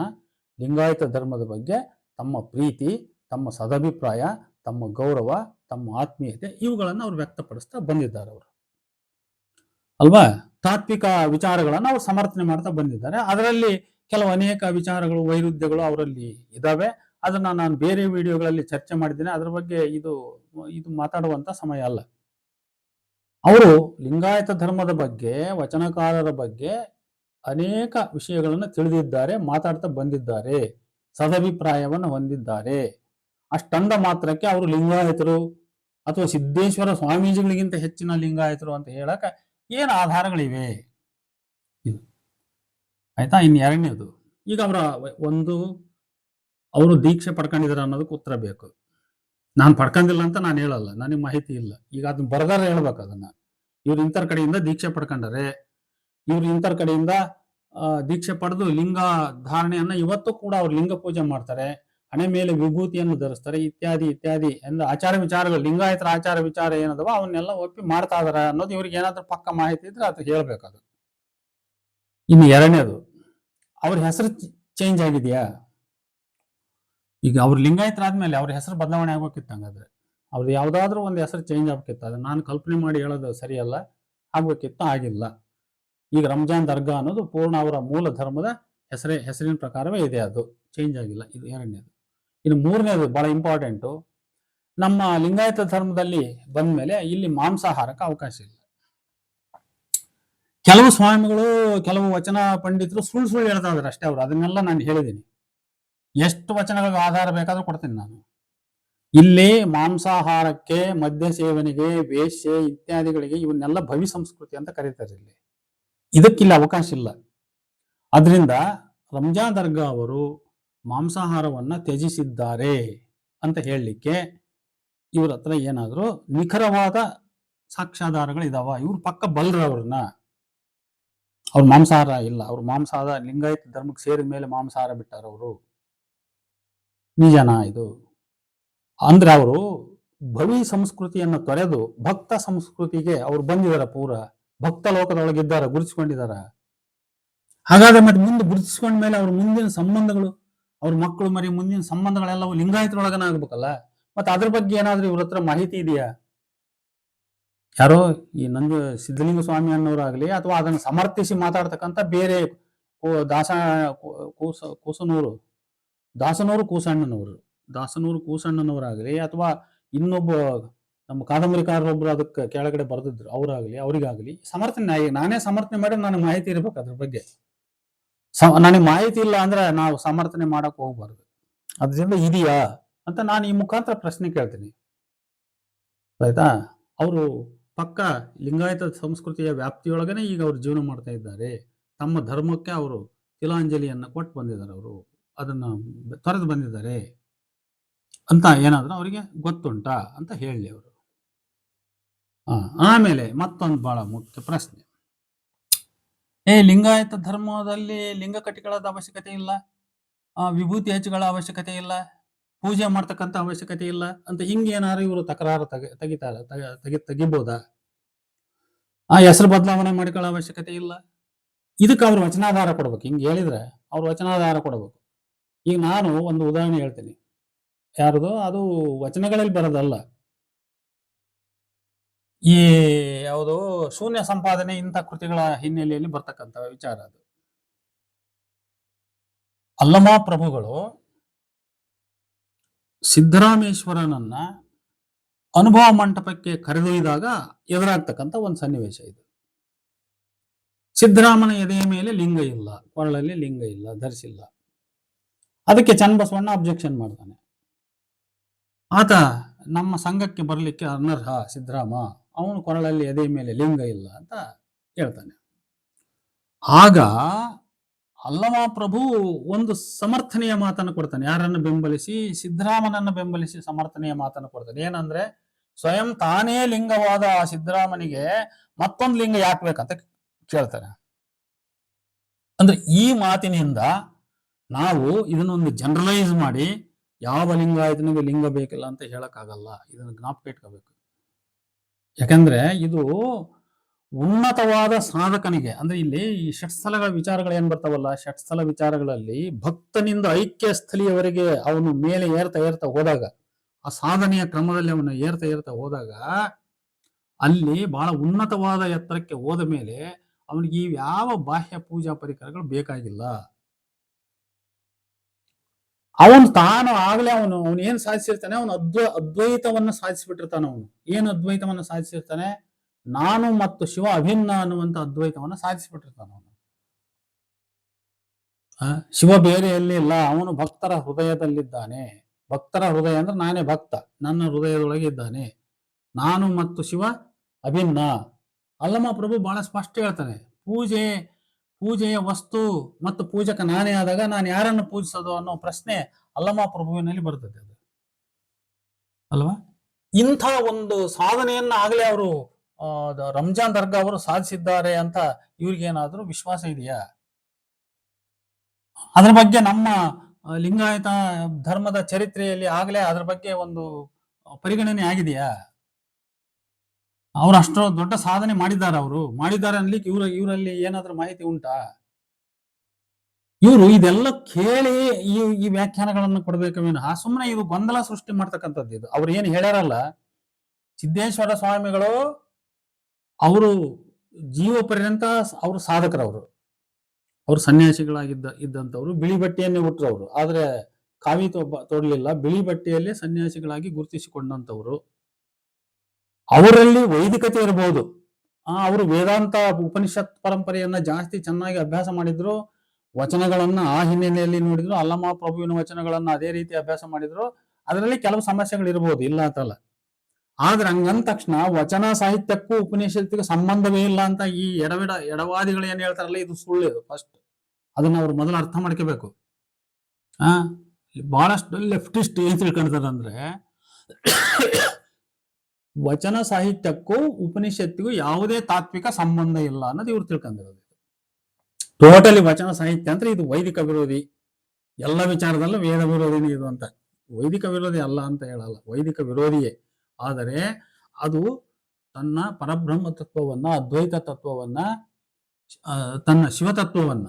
ಲಿಂಗಾಯತ ಧರ್ಮದ ಬಗ್ಗೆ ತಮ್ಮ ಪ್ರೀತಿ, ತಮ್ಮ ಸದಭಿಪ್ರಾಯ, ತಮ್ಮ ಗೌರವ, ತಮ್ಮ ಆತ್ಮೀಯತೆ ಇವುಗಳನ್ನು ಅವ್ರು ವ್ಯಕ್ತಪಡಿಸ್ತಾ ಬಂದಿದ್ದಾರೆ ಅವರು. ಅಲ್ವಾ? ತಾತ್ವಿಕ ವಿಚಾರಗಳನ್ನು ಅವರು ಸಮರ್ಥನೆ ಮಾಡ್ತಾ ಬಂದಿದ್ದಾರೆ. ಅದರಲ್ಲಿ ಕೆಲವು ಅನೇಕ ವಿಚಾರಗಳು, ವೈರುಧ್ಯಗಳು ಅವರಲ್ಲಿ ಇದ್ದಾವೆ ಅದನ್ನ ನಾನು ಬೇರೆ ವಿಡಿಯೋಗಳಲ್ಲಿ ಚರ್ಚೆ ಮಾಡಿದ್ದೇನೆ. ಅದರ ಬಗ್ಗೆ ಇದು ಇದು ಮಾತಾಡುವಂತ ಸಮಯ ಅಲ್ಲ. ಅವರು ಲಿಂಗಾಯತ ಧರ್ಮದ ಬಗ್ಗೆ, ವಚನಕಾರರ ಬಗ್ಗೆ ಅನೇಕ ವಿಷಯಗಳನ್ನು ತಿಳಿದಿದ್ದಾರೆ, ಮಾತಾಡ್ತಾ ಬಂದಿದ್ದಾರೆ. ಸದಭಿಪ್ರಾಯವನ್ನು ಹೊಂದಿದ್ದಾರೆ. ಅಷ್ಟಂದ ಮಾತ್ರಕ್ಕೆ ಅವರು ಲಿಂಗಾಯತರು ಅಥವಾ ಸಿದ್ದೇಶ್ವರ ಸ್ವಾಮೀಜಿಗಳಿಗಿಂತ ಹೆಚ್ಚಿನ ಲಿಂಗಾಯತರು ಅಂತ ಹೇಳಕ ಏನು ಆಧಾರಗಳಿವೆ? ಇದು. ಆಯ್ತಾ? ಇನ್ನು ಎರಡನೇದು. ಈಗ ಅವರ ಒಂದು, ಅವರು ದೀಕ್ಷೆ ಪಡ್ಕೊಂಡಿದ್ದಾರೆ ಅನ್ನೋದಕ್ಕೆ ಉತ್ತರ ಬೇಕು. ನಾನು ಪಡ್ಕೊಂಡಿಲ್ಲ ಅಂತ ನಾನು ಹೇಳಲ್ಲ. ನನಗೆ ಮಾಹಿತಿ ಇಲ್ಲ. ಈಗ ಅದನ್ನ ಬರದಾರ ಹೇಳ್ಬೇಕು ಅದನ್ನ. ಇವ್ರು ಇಂಥರ ಕಡೆಯಿಂದ ದೀಕ್ಷೆ ಪಡ್ಕೊಂಡಾರೆ, ಇವ್ರು ಇಂಥರ ಕಡೆಯಿಂದ ದೀಕ್ಷೆ ಪಡೆದು ಲಿಂಗ ಧಾರಣೆಯನ್ನ ಇವತ್ತು ಕೂಡ ಅವ್ರು ಲಿಂಗ ಪೂಜೆ ಮಾಡ್ತಾರೆ. ಹಣೆ ಮೇಲೆ ವಿಭೂತಿಯನ್ನು ಧರಿಸ್ತಾರೆ, ಇತ್ಯಾದಿ ಇತ್ಯಾದಿ ಎಂದು ಆಚಾರ ವಿಚಾರಗಳು, ಲಿಂಗಾಯತರ ಆಚಾರ ವಿಚಾರ ಏನದವ ಅವನ್ನೆಲ್ಲ ಒಪ್ಪಿ ಮಾಡ್ತಾ ಇದಾರೆ ಅನ್ನೋದು ಇವ್ರಿಗೆ ಏನಾದ್ರೂ ಪಕ್ಕ ಮಾಹಿತಿ ಇದ್ರೆ ಅದು ಹೇಳ್ಬೇಕದು ಇನ್ನು ಎರಡನೇದು, ಅವ್ರ ಹೆಸರು ಚೇಂಜ್ ಆಗಿದೆಯಾ? ಈಗ ಅವ್ರು ಲಿಂಗಾಯತರಾದ್ಮೇಲೆ ಅವ್ರ ಹೆಸರು ಬದಲಾವಣೆ ಆಗ್ಬೇಕಿತ್ತು ಹಂಗಾದ್ರೆ. ಅವ್ರದ್ದು ಯಾವ್ದಾದ್ರು ಒಂದು ಹೆಸರು ಚೇಂಜ್ ಆಗ್ಬೇಕಿತ್ತು, ಅದು ನಾನು ಕಲ್ಪನೆ ಮಾಡಿ ಹೇಳೋದು ಸರಿಯಲ್ಲ, ಆಗ್ಬೇಕಿತ್ತು, ಆಗಿಲ್ಲ. ಈಗ ರಂಜಾನ್ ದರ್ಗಾ ಅನ್ನೋದು ಪೂರ್ಣ ಅವರ ಮೂಲ ಧರ್ಮದ ಹೆಸರೇ, ಹೆಸರಿನ ಪ್ರಕಾರವೇ ಇದೆ ಅದು ಚೇಂಜ್ ಆಗಿಲ್ಲ, ಇದು ಎರಡನೇದು. ಇನ್ನು ಮೂರನೇದು ಬಹಳ ಇಂಪಾರ್ಟೆಂಟು ನಮ್ಮ ಲಿಂಗಾಯತ ಧರ್ಮದಲ್ಲಿ ಬಂದ ಮೇಲೆ ಇಲ್ಲಿ ಮಾಂಸಾಹಾರಕ್ಕೆ ಅವಕಾಶ ಇಲ್ಲ. ಕೆಲವು ಸ್ವಾಮಿಗಳು, ಕೆಲವು ವಚನ ಪಂಡಿತರು ಸುಳ್ಳು ಸುಳ್ಳು ಹೇಳ್ತಾ ಇದ್ರು ಅಷ್ಟೇ ಅವರು. ಅದನ್ನೆಲ್ಲ ನಾನು ಹೇಳಿದ್ದೀನಿ. ಎಷ್ಟು ವಚನಗಳಿಗೆ ಆಧಾರ ಬೇಕಾದ್ರೂ ಕೊಡ್ತೀನಿ ನಾನು. ಇಲ್ಲಿ ಮಾಂಸಾಹಾರಕ್ಕೆ, ಮದ್ಯ ಸೇವನೆಗೆ, ವೇಶ್ಯೆ ಇತ್ಯಾದಿಗಳಿಗೆ ಇವನ್ನೆಲ್ಲ ಭವಿ ಸಂಸ್ಕೃತಿ ಅಂತ ಕರೀತಾರೆ ಇಲ್ಲಿ. ಇದಕ್ಕಿಲ್ಲ ಅವಕಾಶ ಇಲ್ಲ. ಅದರಿಂದ ರಂಜಾ ದರ್ಗಾ ಅವರು ಮಾಂಸಾಹಾರವನ್ನ ತ್ಯಜಿಸಿದ್ದಾರೆ ಅಂತ ಹೇಳಲಿಕ್ಕೆ ಇವ್ರ ಹತ್ರ ಏನಾದರೂ ನಿಖರವಾದ ಸಾಕ್ಷ್ಯಾಧಾರಗಳಿದಾವ ಇವ್ರು ಪಕ್ಕ ಬಲ್ರ ಅವ್ರನ್ನ. ಅವ್ರು ಮಾಂಸಾಹಾರ ಇಲ್ಲ. ಅವ್ರು ಮಾಂಸಾಹಾರ ಲಿಂಗಾಯತ ಧರ್ಮಕ್ಕೆ ಸೇರಿದ ಮೇಲೆ ಮಾಂಸಾಹಾರ ಬಿಟ್ಟಾರ ಅವರು. ನಿಜನಾ ಇದು? ಅಂದ್ರೆ ಅವರು ಭವಿ ಸಂಸ್ಕೃತಿಯನ್ನು ತೊರೆದು ಭಕ್ತ ಸಂಸ್ಕೃತಿಗೆ ಅವ್ರು ಬಂದಿದಾರ ಪೂರ. ಭಕ್ತ ಲೋಕದೊಳಗಿದ್ದಾರ, ಗುರುತಿಸ್ಕೊಂಡಿದಾರ. ಹಾಗಾದ್ರೆ ಮತ್ತೆ ಮುಂದೆ ಗುರುತಿಸ್ಕೊಂಡ ಮೇಲೆ ಅವ್ರ ಮುಂದಿನ ಸಂಬಂಧಗಳು? ಅವ್ರ ಮಕ್ಕಳು ಮರಿ ಮುಂದಿನ ಸಂಬಂಧಗಳೆಲ್ಲವೂ ಲಿಂಗಾಯತರೊಳಗನ ಆಗ್ಬೇಕಲ್ಲ? ಮತ್ತೆ ಅದ್ರ ಬಗ್ಗೆ ಏನಾದ್ರೂ ಇವ್ರ ಹತ್ರ ಮಾಹಿತಿ ಇದೆಯಾ? ಯಾರೋ ಈ ನಂದ ಸಿದ್ಧಲಿಂಗ ಸ್ವಾಮಿ ಅನ್ನೋರಾಗ್ಲಿ ಅಥವಾ ಅದನ್ನು ಸಮರ್ಥಿಸಿ ಮಾತಾಡ್ತಕ್ಕಂಥ ಬೇರೆ ದಾಸ ಕೂಸ ಕೂಸನೂರು, ದಾಸನೂರು ಕೂಸಣ್ಣನವರು, ದಾಸನೂರು ಕೂಸಣ್ಣನವರಾಗಲಿ ಅಥವಾ ಇನ್ನೊಬ್ಬ ನಮ್ಮ ಕಾದಂಬರಿಕಾರರೊಬ್ರು ಅದಕ್ಕೆ ಕೆಳಗಡೆ ಬರೆದಿದ್ರು, ಅವರಾಗಲಿ, ಅವರಿಗಾಗಲಿ ಸಮರ್ಥನೆ ನಾನೇ ಸಮರ್ಥನೆ ಮಾಡಿ ನನಗೆ ಮಾಹಿತಿ ಇರ್ಬೇಕು ಅದ್ರ ಬಗ್ಗೆ. ನನಗೆ ಮಾಹಿತಿ ಇಲ್ಲ ಅಂದ್ರೆ ನಾವು ಸಮರ್ಥನೆ ಮಾಡಕ್ ಹೋಗ್ಬಾರ್ದು. ಅದರಿಂದ ಇದೆಯಾ? ಅಂತ ನಾನು ಈ ಮುಖಾಂತರ ಪ್ರಶ್ನೆ ಕೇಳ್ತೀನಿ. ಆಯ್ತಾ? ಅವರು ಪಕ್ಕ ಲಿಂಗಾಯತ ಸಂಸ್ಕೃತಿಯ ವ್ಯಾಪ್ತಿಯೊಳಗನೆ ಈಗ ಅವರು ಜೀವನ ಮಾಡ್ತಾ ಇದ್ದಾರೆ. ತಮ್ಮ ಧರ್ಮಕ್ಕೆ ಅವರು ತಿಲಾಂಜಲಿಯನ್ನು ಕೊಟ್ಟು ಬಂದಿದ್ದಾರೆ ಅವರು. ಅದನ್ನ ತೊರೆದು ಬಂದಿದ್ದಾರೆ. ಅಂತ ಏನಾದ್ರು ಅವರಿಗೆ ಗೊತ್ತುಂಟಾ ಅಂತ ಹೇಳಿ ಅವರು. ಆಮೇಲೆ ಮತ್ತೊಂದು ಬಹಳ ಮುಖ್ಯ ಪ್ರಶ್ನೆ. ಏ ಲಿಂಗಾಯತ ಧರ್ಮದಲ್ಲಿ ಲಿಂಗ ಕಟ್ಟಿಗಳದ ಅವಶ್ಯಕತೆ ಇಲ್ಲ. ಆ, ವಿಭೂತಿ ಹೆಚ್ಚುಗಳ ಅವಶ್ಯಕತೆ ಇಲ್ಲ. ಪೂಜೆ ಮಾಡ್ತಕ್ಕಂತ ಅವಶ್ಯಕತೆ ಇಲ್ಲ ಅಂತ ಹಿಂಗೆ ಏನಾದ್ರು ಇವರು ತಕರಾರು ತಗ ತೆಗಿತಾರ ತೆಗ- ತೆಗಿ ತೆಗಿಬೋದಾ? ಆ ಹೆಸರು ಬದಲಾವಣೆ ಮಾಡಿಕೊಳ್ಳೋ ಅವಶ್ಯಕತೆ ಇಲ್ಲ. ಇದಕ್ಕೆ ಅವ್ರು ವಚನಾಧಾರ ಕೊಡ್ಬೇಕು. ಹಿಂಗೆ ಹೇಳಿದ್ರೆ ಅವ್ರು ವಚನಾಧಾರ ಕೊಡಬೇಕು. ಈಗ ನಾನು ಒಂದು ಉದಾಹರಣೆ ಹೇಳ್ತೀನಿ. ಯಾರ್ದು? ಅದು ವಚನಗಳಲ್ಲಿ ಬರೋದಲ್ಲ. ಈ ಯಾವುದು ಶೂನ್ಯ ಸಂಪಾದನೆ ಇಂಥ ಕೃತಿಗಳ ಹಿನ್ನೆಲೆಯಲ್ಲಿ ಬರ್ತಕ್ಕಂಥ ವಿಚಾರ ಅದು. ಅಲ್ಲಮ ಪ್ರಭುಗಳು ಸಿದ್ದರಾಮೇಶ್ವರನನ್ನ ಅನುಭವ ಮಂಟಪಕ್ಕೆ ಕರೆದೊಯ್ದಾಗ ಎದುರಾಗ್ತಕ್ಕಂಥ ಒಂದು ಸನ್ನಿವೇಶ ಇದು. ಸಿದ್ದರಾಮನ ಎದೆಯ ಮೇಲೆ ಲಿಂಗ ಇಲ್ಲ, ಕೊರಳಲ್ಲಿ ಲಿಂಗ ಇಲ್ಲ, ಧರಿಸಿಲ್ಲ. ಅದಕ್ಕೆ ಚನ್ನಬಸವಣ್ಣ ಅಬ್ಜೆಕ್ಷನ್ ಮಾಡ್ತಾನೆ. ಆತ ನಮ್ಮ ಸಂಘಕ್ಕೆ ಬರಲಿಕ್ಕೆ ಅನರ್ಹ ಸಿದ್ದರಾಮ. ಅವನು ಕೊರಳಲ್ಲಿ ಎದೆ ಮೇಲೆ ಲಿಂಗ ಇಲ್ಲ ಅಂತ ಹೇಳ್ತಾನೆ. ಆಗ ಅಲ್ಲಮ ಪ್ರಭು ಒಂದು ಸಮರ್ಥನೆಯ ಮಾತನ್ನು ಕೊಡ್ತಾನೆ. ಯಾರನ್ನು ಬೆಂಬಲಿಸಿ? ಸಿದ್ದರಾಮನನ್ನು ಬೆಂಬಲಿಸಿ ಸಮರ್ಥನೆಯ ಮಾತನ್ನು ಕೊಡ್ತಾನೆ. ಏನಂದ್ರೆ, ಸ್ವಯಂ ತಾನೇ ಲಿಂಗವಾದ ಆ ಸಿದ್ದರಾಮನಿಗೆ ಮತ್ತೊಂದು ಲಿಂಗ ಯಾಕೆ ಬೇಕಂತ ಕೇಳ್ತಾನೆ. ಅಂದ್ರೆ ಈ ಮಾತಿನಿಂದ ನಾವು ಇದನ್ನೊಂದು ಜನರಲೈಸ್ ಮಾಡಿ, ಯಾವ ಲಿಂಗಾಯತನಿಗೆ ಲಿಂಗ ಬೇಕಿಲ್ಲ ಅಂತ ಹೇಳಕ್ಕಾಗಲ್ಲ. ಇದನ್ನು ಜ್ಞಾಪಕ ಇಟ್ಕೋಬೇಕು. ಯಾಕಂದ್ರೆ ಇದು ಉನ್ನತವಾದ ಸಾಧಕನಿಗೆ, ಅಂದ್ರೆ ಇಲ್ಲಿ ಈ ಷಟ್ಸ್ಥಲಗಳ ವಿಚಾರಗಳು ಏನ್ ಬರ್ತಾವಲ್ಲ, ಷಟ್ಸ್ಥಲ ವಿಚಾರಗಳಲ್ಲಿ ಭಕ್ತನಿಂದ ಐಕ್ಯ ಸ್ಥಳೀಯವರೆಗೆ ಅವನು ಮೇಲೆ ಏರ್ತಾ ಏರ್ತಾ ಹೋದಾಗ, ಆ ಸಾಧನೆಯ ಕ್ರಮದಲ್ಲಿ ಅವನು ಏರ್ತಾ ಏರ್ತಾ ಹೋದಾಗ, ಅಲ್ಲಿ ಬಹಳ ಉನ್ನತವಾದ ಎತ್ತರಕ್ಕೆ ಹೋದ ಮೇಲೆ ಅವನಿಗೆ ಯಾವ ಬಾಹ್ಯ ಪೂಜಾ ಪರಿಕರಗಳು ಬೇಕಾಗಿಲ್ಲ. ಅವನು ತಾನು ಆಗ್ಲೇ ಅವನು ಅವನು ಏನ್ ಸಾಧಿಸಿರ್ತಾನೆ? ಅವನು ಅದ್ವ, ಅದ್ವೈತವನ್ನ ಸಾಧಿಸಿಬಿಟ್ಟಿರ್ತಾನೆ ಅವನು. ಏನು ಅದ್ವೈತವನ್ನ ಸಾಧಿಸಿರ್ತಾನೆ? ನಾನು ಮತ್ತು ಶಿವ ಅಭಿನ್ನ ಅನ್ನುವಂತ ಅದ್ವೈತವನ್ನ ಸಾಧಿಸಿಬಿಟ್ಟಿರ್ತಾನೆ ಅವನು. ಶಿವ ಬೇರೆ ಎಲ್ಲಿ ಇಲ್ಲ, ಅವನು ಭಕ್ತರ ಹೃದಯದಲ್ಲಿದ್ದಾನೆ. ಭಕ್ತರ ಹೃದಯ ಅಂದ್ರೆ ನಾನೇ ಭಕ್ತ, ನನ್ನ ಹೃದಯದೊಳಗೆ ಇದ್ದಾನೆ. ನಾನು ಮತ್ತು ಶಿವ ಅಭಿನ್ನ. ಅಲ್ಲಮ್ಮ ಪ್ರಭು ಬಹಳ ಸ್ಪಷ್ಟ ಹೇಳ್ತಾನೆ, ಪೂಜೆ ಪೂಜೆಯ ವಸ್ತು ಮತ್ತು ಪೂಜಕ ನಾನೇ ಆದಾಗ ನಾನು ಯಾರನ್ನು ಪೂಜಿಸೋದು ಅನ್ನೋ ಪ್ರಶ್ನೆ ಅಲ್ಲಮ್ಮ ಪ್ರಭುವಿನಲ್ಲಿ ಬರ್ತದೆ ಅದು. ಅಲ್ವಾ? ಇಂಥ ಒಂದು ಸಾಧನೆಯನ್ನ ಆಗಲೇ ಅವರು ರಂಜಾನ್ ದರ್ಗಾ ಅವರು ಸಾಧಿಸಿದ್ದಾರೆ ಅಂತ ಇವ್ರಿಗೇನಾದ್ರೂ ವಿಶ್ವಾಸ ಇದೆಯಾ? ಅದ್ರ ಬಗ್ಗೆ ನಮ್ಮ ಲಿಂಗಾಯತ ಧರ್ಮದ ಚರಿತ್ರೆಯಲ್ಲಿ ಆಗಲೇ ಅದ್ರ ಬಗ್ಗೆ ಒಂದು ಪರಿಗಣನೆ ಆಗಿದೆಯಾ? ಅವ್ರು ಅಷ್ಟು ದೊಡ್ಡ ಸಾಧನೆ ಮಾಡಿದ್ದಾರೆ ಅವರು. ಮಾಡಿದ್ದಾರೆ ಅನ್ಲಿಕ್ಕೆ ಇವ್ರ ಇವರಲ್ಲಿ ಏನಾದ್ರೂ ಮಾಹಿತಿ ಉಂಟಾ? ಇವರು ಇದೆಲ್ಲ ಕೇಳಿ ಈ ಈ ವ್ಯಾಖ್ಯಾನಗಳನ್ನು ಕೊಡಬೇಕು ಆ ಸುಮ್ಮನೆ ಇವು ಗೊಂದಲ ಸೃಷ್ಟಿ ಮಾಡ್ತಕ್ಕಂಥದ್ದು ಇದು. ಅವ್ರು ಏನು ಹೇಳ್ಯಾರಲ್ಲ, ಸಿದ್ದೇಶ್ವರ ಸ್ವಾಮಿಗಳು ಅವರು ಜೀವ ಪರ್ಯಂತ ಅವರು ಸಾಧಕರವರು. ಅವರು ಸನ್ಯಾಸಿಗಳಾಗಿದ್ದ ಇದ್ದಂಥವ್ರು, ಬಿಳಿ ಬಟ್ಟೆಯನ್ನೇ ಹುಟ್ಟರು ಅವರು ಆದ್ರೆ ಕಾವಿ ತೊಡಲಿಲ್ಲ. ಬಿಳಿ ಬಟ್ಟೆಯಲ್ಲೇ ಸನ್ಯಾಸಿಗಳಾಗಿ ಗುರುತಿಸಿಕೊಂಡಂಥವ್ರು. ಅವರಲ್ಲಿ ವೈದಿಕತೆ ಇರಬಹುದು ಆ, ಅವರು ವೇದಾಂತ ಉಪನಿಷತ್ ಪರಂಪರೆಯನ್ನ ಜಾಸ್ತಿ ಚೆನ್ನಾಗಿ ಅಭ್ಯಾಸ ಮಾಡಿದ್ರು, ವಚನಗಳನ್ನ ಆ ಹಿನ್ನೆಲೆಯಲ್ಲಿ ನೋಡಿದ್ರು, ಅಲ್ಲಮ್ಮ ಪ್ರಭುವಿನ ವಚನಗಳನ್ನ ಅದೇ ರೀತಿ ಅಭ್ಯಾಸ ಮಾಡಿದ್ರು, ಅದರಲ್ಲಿ ಕೆಲವು ಸಮಸ್ಯೆಗಳು ಇರಬಹುದು ಇಲ್ಲ ಅಂತಲ್ಲ ಆದ್ರೆ ಹಂಗಂದ ತಕ್ಷಣ ವಚನ ಸಾಹಿತ್ಯಕ್ಕೂ ಉಪನಿಷತ್ತಿಗೂ ಸಂಬಂಧವೇ ಇಲ್ಲ ಅಂತ ಈ ಎಡವಿಡ, ಎಡವಾದಿಗಳು ಏನ್ ಹೇಳ್ತಾರಲ್ಲ, ಇದು ಸುಳ್ಳು ಇದು ಫಸ್ಟ್ ಅದನ್ನ ಅವ್ರು ಮೊದಲು ಅರ್ಥ ಮಾಡ್ಕೋಬೇಕು. ಆ ಬಹಳಷ್ಟು ಲೆಫ್ಟಿಸ್ಟ್ ಏನ್ ತಿಳ್ಕೊಂತಾರೆ ಅಂದ್ರೆ ವಚನ ಸಾಹಿತ್ಯಕ್ಕೂ ಉಪನಿಷತ್ತಿಗೂ ಯಾವುದೇ ತಾತ್ವಿಕ ಸಂಬಂಧ ಇಲ್ಲ ಅನ್ನೋದು ಇವ್ರು ತಿಳ್ಕೊಂಡಿರೋದು ಟೋಟಲಿ ವಚನ ಸಾಹಿತ್ಯ ಅಂದ್ರೆ ಇದು ವೈದಿಕ ವಿರೋಧಿ. ಎಲ್ಲ ವಿಚಾರದಲ್ಲೂ ವೇದ ವಿರೋಧಿನೇ ಇದು ಅಂತ. ವೈದಿಕ ವಿರೋಧಿ ಅಲ್ಲ ಅಂತ ಹೇಳಲ್ಲ. ವೈದಿಕ ವಿರೋಧಿಯೇ. ಆದರೆ ಅದು ತನ್ನ ಪರಬ್ರಹ್ಮ ತತ್ವವನ್ನ, ಅದ್ವೈತ ತತ್ವವನ್ನ ತನ್ನ ಶಿವತತ್ವವನ್ನ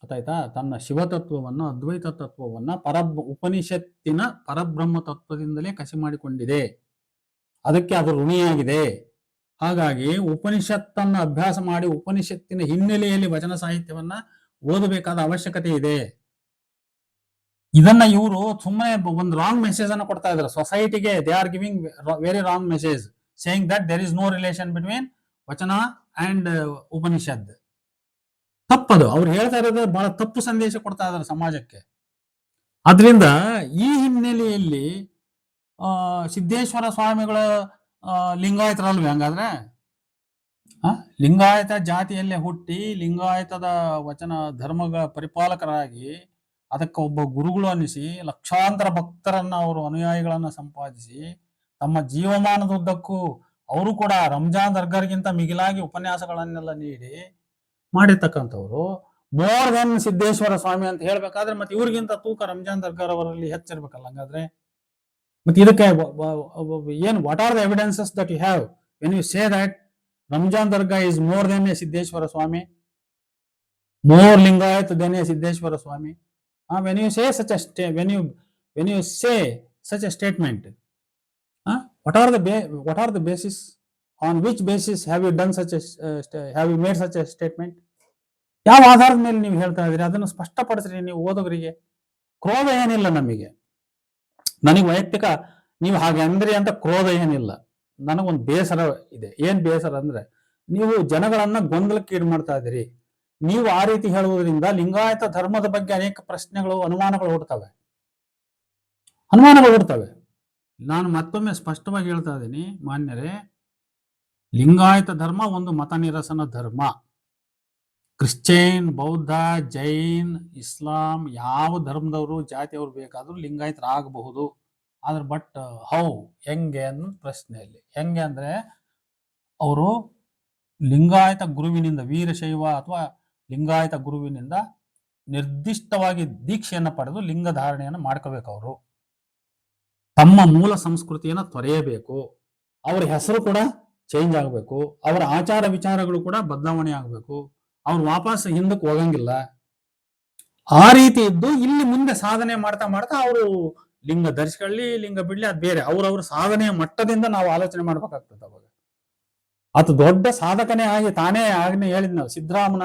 ಗೊತ್ತಾಯ್ತಾ? ತನ್ನ ಶಿವತತ್ವವನ್ನು ಅದ್ವೈತ ತತ್ವವನ್ನ ಪರಬ್ ಉಪನಿಷತ್ತಿನ ಪರಬ್ರಹ್ಮ ತತ್ವದಿಂದಲೇ ಕಸಿ ಮಾಡಿಕೊಂಡಿದೆ. ಅದಕ್ಕೆ ಅದು ಋಣಿಯಾಗಿದೆ. ಹಾಗಾಗಿ ಉಪನಿಷತ್ತನ್ನ ಅಭ್ಯಾಸ ಮಾಡಿ ಉಪನಿಷತ್ತಿನ ಹಿನ್ನೆಲೆಯಲ್ಲಿ ವಚನ ಸಾಹಿತ್ಯವನ್ನ ಓದಬೇಕಾದ ಅವಶ್ಯಕತೆ ಇದೆ. ಇದನ್ನ ಇವರು ಸುಮ್ಮನೆ ಒಂದು ರಾಂಗ್ ಮೆಸೇಜ್ ಅನ್ನು ಕೊಡ್ತಾ ಇದ್ದಾರೆ ಸೊಸೈಟಿಗೆ they are giving very wrong message saying that there is no relation between vachana and Upanishad. ತಪ್ಪದು. ಅವ್ರು ಹೇಳ್ತಾ ಇರೋದು ಬಹಳ ತಪ್ಪು ಸಂದೇಶ ಕೊಡ್ತಾ ಇದ್ದಾರೆ ಸಮಾಜಕ್ಕೆ. ಅದರಿಂದ ಈ ಹಿನ್ನೆಲೆಯಲ್ಲಿ ಸಿದ್ದೇಶ್ವರ ಸ್ವಾಮಿಗಳ ಲಿಂಗಾಯತರಲ್ವೇ ಹಂಗಾದ್ರೆ? ಲಿಂಗಾಯತ ಜಾತಿಯಲ್ಲೇ ಹುಟ್ಟಿ ಲಿಂಗಾಯತದ ವಚನ ಧರ್ಮಗಳ ಪರಿಪಾಲಕರಾಗಿ ಅದಕ್ಕೆ ಒಬ್ಬ ಗುರುಗಳು ಅನ್ನಿಸಿ ಲಕ್ಷಾಂತರ ಭಕ್ತರನ್ನ ಅವರು ಅನುಯಾಯಿಗಳನ್ನ ಸಂಪಾದಿಸಿ ತಮ್ಮ ಜೀವಮಾನದುದ್ದಕ್ಕೂ ಅವರು ಕೂಡ ರಂಜಾನ್ ದರ್ಗಾರ್ಗಿಂತ ಮಿಗಿಲಾಗಿ ಉಪನ್ಯಾಸಗಳನ್ನೆಲ್ಲ ನೀಡಿ ಮಾಡಿರ್ತಕ್ಕಂಥವ್ರು. ಮೋರ್ ದನ್ ಸಿದ್ದೇಶ್ವರ ಸ್ವಾಮಿ ಅಂತ ಹೇಳ್ಬೇಕಾದ್ರೆ ಮತ್ತೆ ಇವ್ರಿಗಿಂತ ತೂಕ ರಂಜಾನ್ ದರ್ಗಾರ್ ಅವರಲ್ಲಿ ಹೆಚ್ಚಿರ್ಬೇಕಲ್ಲ ಹಂಗಾದ್ರೆ? ಮತ್ತೆ ಇದಕ್ಕೆ ಏನು what are the evidences that you have when you say that Ranjan Darga is more than a Siddeshwara Swami more Lingayat than a Siddeshwara Swami when you say such a when you when you say such a statement what are the what are the basis on which basis have you done such have you made such a statement ಯಾವ ಆಧಾರದ ಮೇಲೆ ನೀವು ಹೇಳ್ತಾ ಇದ್ದೀರಿ? ಅದನ್ನು ಸ್ಪಷ್ಟಪಡಿಸ್ರಿ. ನೀವು ಓದೋಗರಿಗೆ. ಕ್ರೋಧ ಏನಿಲ್ಲ ನಮಗೆ. ನನಗೆ ವೈಯಕ್ತಿಕ, ನೀವು ಹಾಗೆ ಅಂದ್ರಿ ಅಂತ ಕ್ರೋಧ ಏನಿಲ್ಲ. ನನಗೊಂದು ಬೇಸರ ಇದೆ. ಏನ್ ಬೇಸರ ಅಂದ್ರೆ, ನೀವು ಜನಗಳನ್ನ ಗೊಂದಲಕ್ಕೆ ಈಡ್ ಮಾಡ್ತಾ ಇದ್ದೀರಿ. ನೀವು ಆ ರೀತಿ ಹೇಳುವುದರಿಂದ ಲಿಂಗಾಯತ ಧರ್ಮದ ಬಗ್ಗೆ ಅನೇಕ ಪ್ರಶ್ನೆಗಳು, ಅನುಮಾನಗಳು ಹುಡ್ತವೆ ಅನುಮಾನಗಳು ಹುಡ್ತವೆ ನಾನು ಮತ್ತೊಮ್ಮೆ ಸ್ಪಷ್ಟವಾಗಿ ಹೇಳ್ತಾ ಇದ್ದೀನಿ, ಮಾನ್ಯರೇ, ಲಿಂಗಾಯತ ಧರ್ಮ ಒಂದು ಮತ ನಿರಸನ ಧರ್ಮ. ಕ್ರಿಶ್ಚಿಯನ್, ಬೌದ್ಧ, ಜೈನ್, ಇಸ್ಲಾಂ ಯಾವ ಧರ್ಮದವರು ಜಾತಿಯವರು ಬೇಕಾದರೂ ಲಿಂಗಾಯತರಾಗಬಹುದು ಆದ್ರೆ ಬಟ್ ಹೌ ಹೆಂಗೆ ಅನ್ನೋ ಪ್ರಶ್ನೆಯಲ್ಲಿ. ಹೆಂಗೆ ಅಂದ್ರೆ ಅವರು ಲಿಂಗಾಯತ ಗುರುವಿನಿಂದ ವೀರಶೈವ ಅಥವಾ ಲಿಂಗಾಯತ ಗುರುವಿನಿಂದ ನಿರ್ದಿಷ್ಟವಾಗಿ ದೀಕ್ಷೆಯನ್ನು ಪಡೆದು ಲಿಂಗ ಧಾರಣೆಯನ್ನು ಮಾಡ್ಕೋಬೇಕು ಅವರು. ತಮ್ಮ ಮೂಲ ಸಂಸ್ಕೃತಿಯನ್ನು ತೊರೆಯಬೇಕು. ಅವರ ಹೆಸರು ಕೂಡ ಚೇಂಜ್ ಆಗಬೇಕು. ಅವರ ಆಚಾರ ವಿಚಾರಗಳು ಕೂಡ ಬದಲಾವಣೆ ಆಗಬೇಕು. ಅವ್ರು ವಾಪಸ್ ಹಿಂದಕ್ಕೆ ಹೋಗಂಗಿಲ್ಲ. ಆ ರೀತಿ ಇದ್ದು ಇಲ್ಲಿ ಮುಂದೆ ಸಾಧನೆ ಮಾಡ್ತಾ ಮಾಡ್ತಾ ಅವರು ಲಿಂಗ ಧರಿಸ್ಕೊಳ್ಳಿ, ಲಿಂಗ ಬಿಡ್ಲಿ ಅದು ಬೇರೆ. ಅವ್ರವ್ರ ಸಾಧನೆಯ ಮಟ್ಟದಿಂದ ನಾವು ಆಲೋಚನೆ ಮಾಡ್ಬೇಕಾಗ್ತದೆ ಅವಾಗ. ಅದು ದೊಡ್ಡ ಸಾಧಕನೇ ಆಗಿ ತಾನೇ ಆಗ್ನೆ ಹೇಳಿದ್ ನಾವು. ಸಿದ್ದರಾಮನ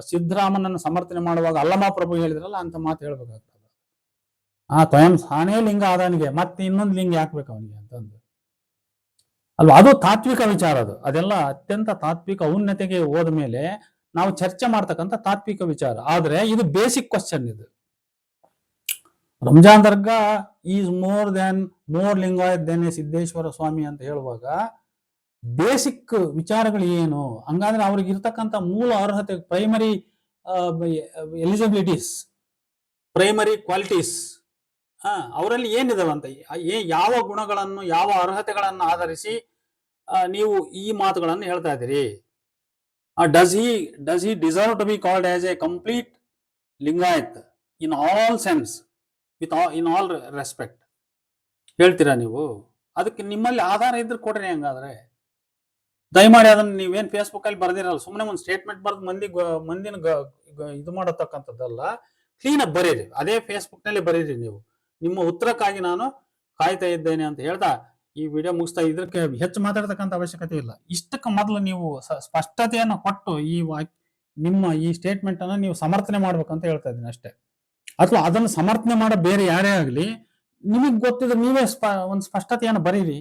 ಸಿದ್ದರಾಮನನ್ನು ಸಮರ್ಥನೆ ಮಾಡುವಾಗ ಅಲ್ಲಮ್ಮ ಪ್ರಭು ಹೇಳಿದ್ರಲ್ಲ ಅಂತ ಮಾತು ಹೇಳ್ಬೇಕಾಗ್ತದೆ. ಆ ಸ್ವಯಂ ತಾನೇ ಲಿಂಗ ಆದವನಿಗೆ, ಮತ್ತೆ ಇನ್ನೊಂದು ಲಿಂಗ ಹಾಕ್ಬೇಕು ಅವನಿಗೆ ಅಂತಂದು. ಅಲ್ವಾ? ಅದು ತಾತ್ವಿಕ ವಿಚಾರ ಅದು. ಅದೆಲ್ಲ ಅತ್ಯಂತ ತಾತ್ವಿಕ ಔನ್ನತೆಗೆ ಹೋದ ಮೇಲೆ ನಾವು ಚರ್ಚೆ ಮಾಡ್ತಕ್ಕಂಥ ತಾತ್ವಿಕ ವಿಚಾರ. ಆದ್ರೆ ಇದು ಬೇಸಿಕ್ ಕ್ವಶನ್ ಇದು. Ranjan Darga is more than more Lingayat than Siddeshwara Swami ಅಂತ ಹೇಳುವಾಗ ಬೇಸಿಕ್ ವಿಚಾರಗಳು ಏನು? ಹಂಗಾದ್ರೆ ಅವ್ರಿಗೆ ಇರ್ತಕ್ಕಂಥ ಮೂಲ ಅರ್ಹತೆ ಪ್ರೈಮರಿ ಎಲಿಜಿಬಿಲಿಟೀಸ್ ಪ್ರೈಮರಿ ಕ್ವಾಲಿಟೀಸ್ ಹಾ ಅವರಲ್ಲಿ ಏನಿದಾವಂತ? ಯಾವ ಗುಣಗಳನ್ನು, ಯಾವ ಅರ್ಹತೆಗಳನ್ನು ಆಧರಿಸಿ ನೀವು ಈ ಮಾತುಗಳನ್ನು ಹೇಳ್ತಾ ಇದ್ದೀರಿ? Does he does he deserve to be called as a complete Lingayat? In all sense with in all respect ಹೇಳ್ತೀರಾ ನೀವು? ಅದಕ್ಕೆ ನಿಮ್ಮಲ್ಲಿ ಆಧಾರ ಇದ್ರೆ ಕೊಡ್ರಿ ಹಂಗಾದ್ರೆ. ದಯಮಾಡಿ ಅದನ್ನ ನೀವೇನು ಫೇಸ್ಬುಕ್ಕಲ್ಲಿ ಬರೆದಿರಲ್ಲ ಸುಮ್ಮನೆ ಒಂದು ಸ್ಟೇಟ್ಮೆಂಟ್ ಬರೆದು ಮಂದಿ ಮಂದಿನ ಗ- ಇದು ಮಾಡತಕ್ಕಂಥದ್ದಲ್ಲ ಕ್ಲೀನಾಗಿ ಬರೀರಿ. ಅದೇ ಫೇಸ್ಬುಕ್ನಲ್ಲಿ ಬರೀರಿ ನೀವು. ನಿಮ್ಮ ಉತ್ತರಕ್ಕಾಗಿ ನಾನು ಕಾಯ್ತಾ ಇದ್ದೇನೆ ಅಂತ ಹೇಳ್ತಾ ಈ ವಿಡಿಯೋ ಮುಗಿಸ್ತಾ ಇದಕ್ಕೆ ಹೆಚ್ಚು ಮಾತಾಡ್ತಕ್ಕಂಥ ಅವಶ್ಯಕತೆ ಇಲ್ಲ. ಇಷ್ಟಕ್ಕೆ ಮೊದಲು ನೀವು ಸ್ಪಷ್ಟತೆಯನ್ನು ಕೊಟ್ಟು ಈ ವಾಕ್, ನಿಮ್ಮ ಈ ಸ್ಟೇಟ್ಮೆಂಟ್ ಅನ್ನು ನೀವು ಸಮರ್ಥನೆ ಮಾಡ್ಬೇಕಂತ ಹೇಳ್ತಾ ಇದ್ದೀನಿ ಅಷ್ಟೇ. ಅಥವಾ ಅದನ್ನು ಸಮರ್ಥನೆ ಮಾಡೋ ಬೇರೆ ಯಾರೇ ಆಗಲಿ, ನಿಮಗೆ ಗೊತ್ತಿದ್ರೆ ನೀವೇ ಸ್ಪ, ಒಂದು ಸ್ಪಷ್ಟತೆಯನ್ನು ಬರೀರಿ.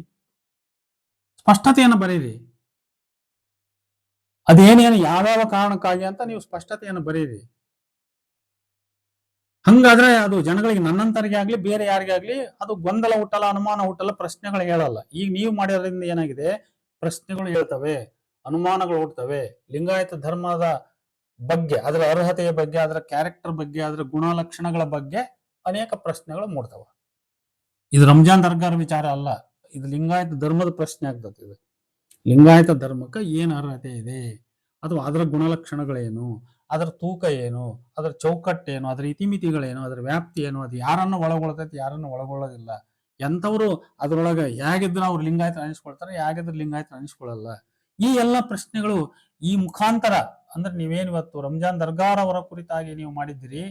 ಸ್ಪಷ್ಟತೆಯನ್ನು ಬರೀರಿ. ಅದೇನೇನು ಯಾವ್ಯಾವ ಕಾರಣಕ್ಕಾಗಿ ಅಂತ ನೀವು ಸ್ಪಷ್ಟತೆಯನ್ನು ಬರೀರಿ. ಹಂಗಾದ್ರೆ ಅದು ಜನಗಳಿಗೆ ನನ್ನಂತರಿಗೆ ಆಗ್ಲಿ ಬೇರೆ ಯಾರಿಗೆ ಆಗ್ಲಿ ಅದು ಗೊಂದಲ ಹುಟ್ಟಲ್ಲ, ಅನುಮಾನ ಹುಟ್ಟಲ್ಲ, ಪ್ರಶ್ನೆಗಳು ಹೇಳಲ್ಲ. ಈಗ ನೀವು ಮಾಡಿರೋದ್ರಿಂದ ಏನಾಗಿದೆ? ಪ್ರಶ್ನೆಗಳು ಹೇಳ್ತವೆ, ಅನುಮಾನಗಳು ಹುಟ್ಟುತ್ತವೆ. ಲಿಂಗಾಯತ ಧರ್ಮದ ಬಗ್ಗೆ, ಅದರ ಅರ್ಹತೆಯ ಬಗ್ಗೆ, ಅದರ ಕ್ಯಾರೆಕ್ಟರ್ ಬಗ್ಗೆ, ಅದರ ಗುಣಲಕ್ಷಣಗಳ ಬಗ್ಗೆ ಅನೇಕ ಪ್ರಶ್ನೆಗಳು ಮೂಡ್ತವೆ. ಇದು ರಂಜಾನ್ ದರ್ಗಾರ ವಿಚಾರ ಅಲ್ಲ. ಇದು ಲಿಂಗಾಯತ ಧರ್ಮದ ಪ್ರಶ್ನೆ ಆಗ್ತದೆ ಇದು. ಲಿಂಗಾಯತ ಧರ್ಮಕ್ಕೆ ಏನು ಅರ್ಹತೆ ಇದೆ? ಅಥವಾ ಅದರ ಗುಣಲಕ್ಷಣಗಳೇನು? ಅದರ ತೂಕ ಏನು, ಅದರ ಚೌಕಟ್ಟೇನು ಅದರ ಇತಿಮಿತಿಗಳೇನು, ಅದರ ವ್ಯಾಪ್ತಿ ಏನು, ಅದು ಯಾರನ್ನು ಒಳಗೊಳ್ತೈತಿ, ಯಾರನ್ನು ಒಳಗೊಳ್ಳೋದಿಲ್ಲ. ಎಂಥವ್ರು ಅದರೊಳಗೆ ಹೇಗಿದ್ರೆ ಅವ್ರು ಲಿಂಗಾಯತ ಅನಿಸ್ಕೊಳ್ತಾರೆ, ಹೇಗಿದ್ರೆ ಲಿಂಗಾಯತ ಅನಿಸ್ಕೊಳ್ಳಲ್ಲ ಈ ಎಲ್ಲ ಪ್ರಶ್ನೆಗಳು ಈ ಮುಖಾಂತರ, ಅಂದ್ರೆ ನೀವೇನು ಇವತ್ತು ರಂಜಾನ್ ದರ್ಗಾರ್ ಅವರ ಕುರಿತಾಗಿ ನೀವು ಮಾಡಿದ್ದೀರಿ,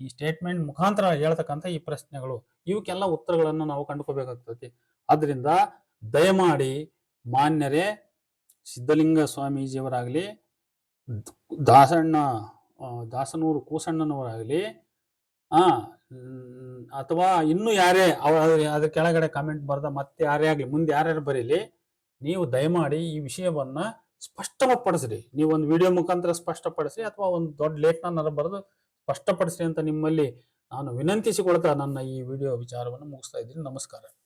ಈ ಸ್ಟೇಟ್ಮೆಂಟ್ ಮುಖಾಂತರ ಹೇಳ್ತಕ್ಕಂಥ ಈ ಪ್ರಶ್ನೆಗಳು, ಇವಕ್ಕೆಲ್ಲ ಉತ್ತರಗಳನ್ನು ನಾವು ಕಂಡುಕೋಬೇಕಾಗ್ತೈತಿ. ಆದ್ರಿಂದ ದಯಮಾಡಿ ಮಾನ್ಯರೇ, ಸಿದ್ಧಲಿಂಗ ಸ್ವಾಮೀಜಿಯವರಾಗಲಿ ದಾಸಣ್ಣ ದಾಸನೂರು ಕೂಸಣ್ಣನವರಾಗಲಿ, ಆ, ಅಥವಾ ಇನ್ನು ಯಾರೇ, ಅವ ಅದ್ರ ಕೆಳಗಡೆ ಕಾಮೆಂಟ್ ಬರ್ದ ಮತ್ತೆ ಯಾರೇ ಆಗಲಿ, ಮುಂದೆ ಯಾರ್ಯಾರು ಬರೀಲಿ, ನೀವು ದಯಮಾಡಿ ಈ ವಿಷಯವನ್ನ ಸ್ಪಷ್ಟಪಡಿಸ್ರಿ. ನೀವು ಒಂದು ವಿಡಿಯೋ ಮುಖಾಂತರ ಸ್ಪಷ್ಟಪಡಿಸ್ರಿ, ಅಥವಾ ಒಂದು ದೊಡ್ಡ ಲೇಖನ ಬರೆದು ಸ್ಪಷ್ಟಪಡಿಸ್ರಿ ಅಂತ ನಿಮ್ಮಲ್ಲಿ ನಾನು ವಿನಂತಿಸಿಕೊಳ್ತಾ ನನ್ನ ಈ ವಿಡಿಯೋ ವಿಚಾರವನ್ನು ಮುಗಿಸ್ತಾ ಇದ್ದೀನಿ. ನಮಸ್ಕಾರ.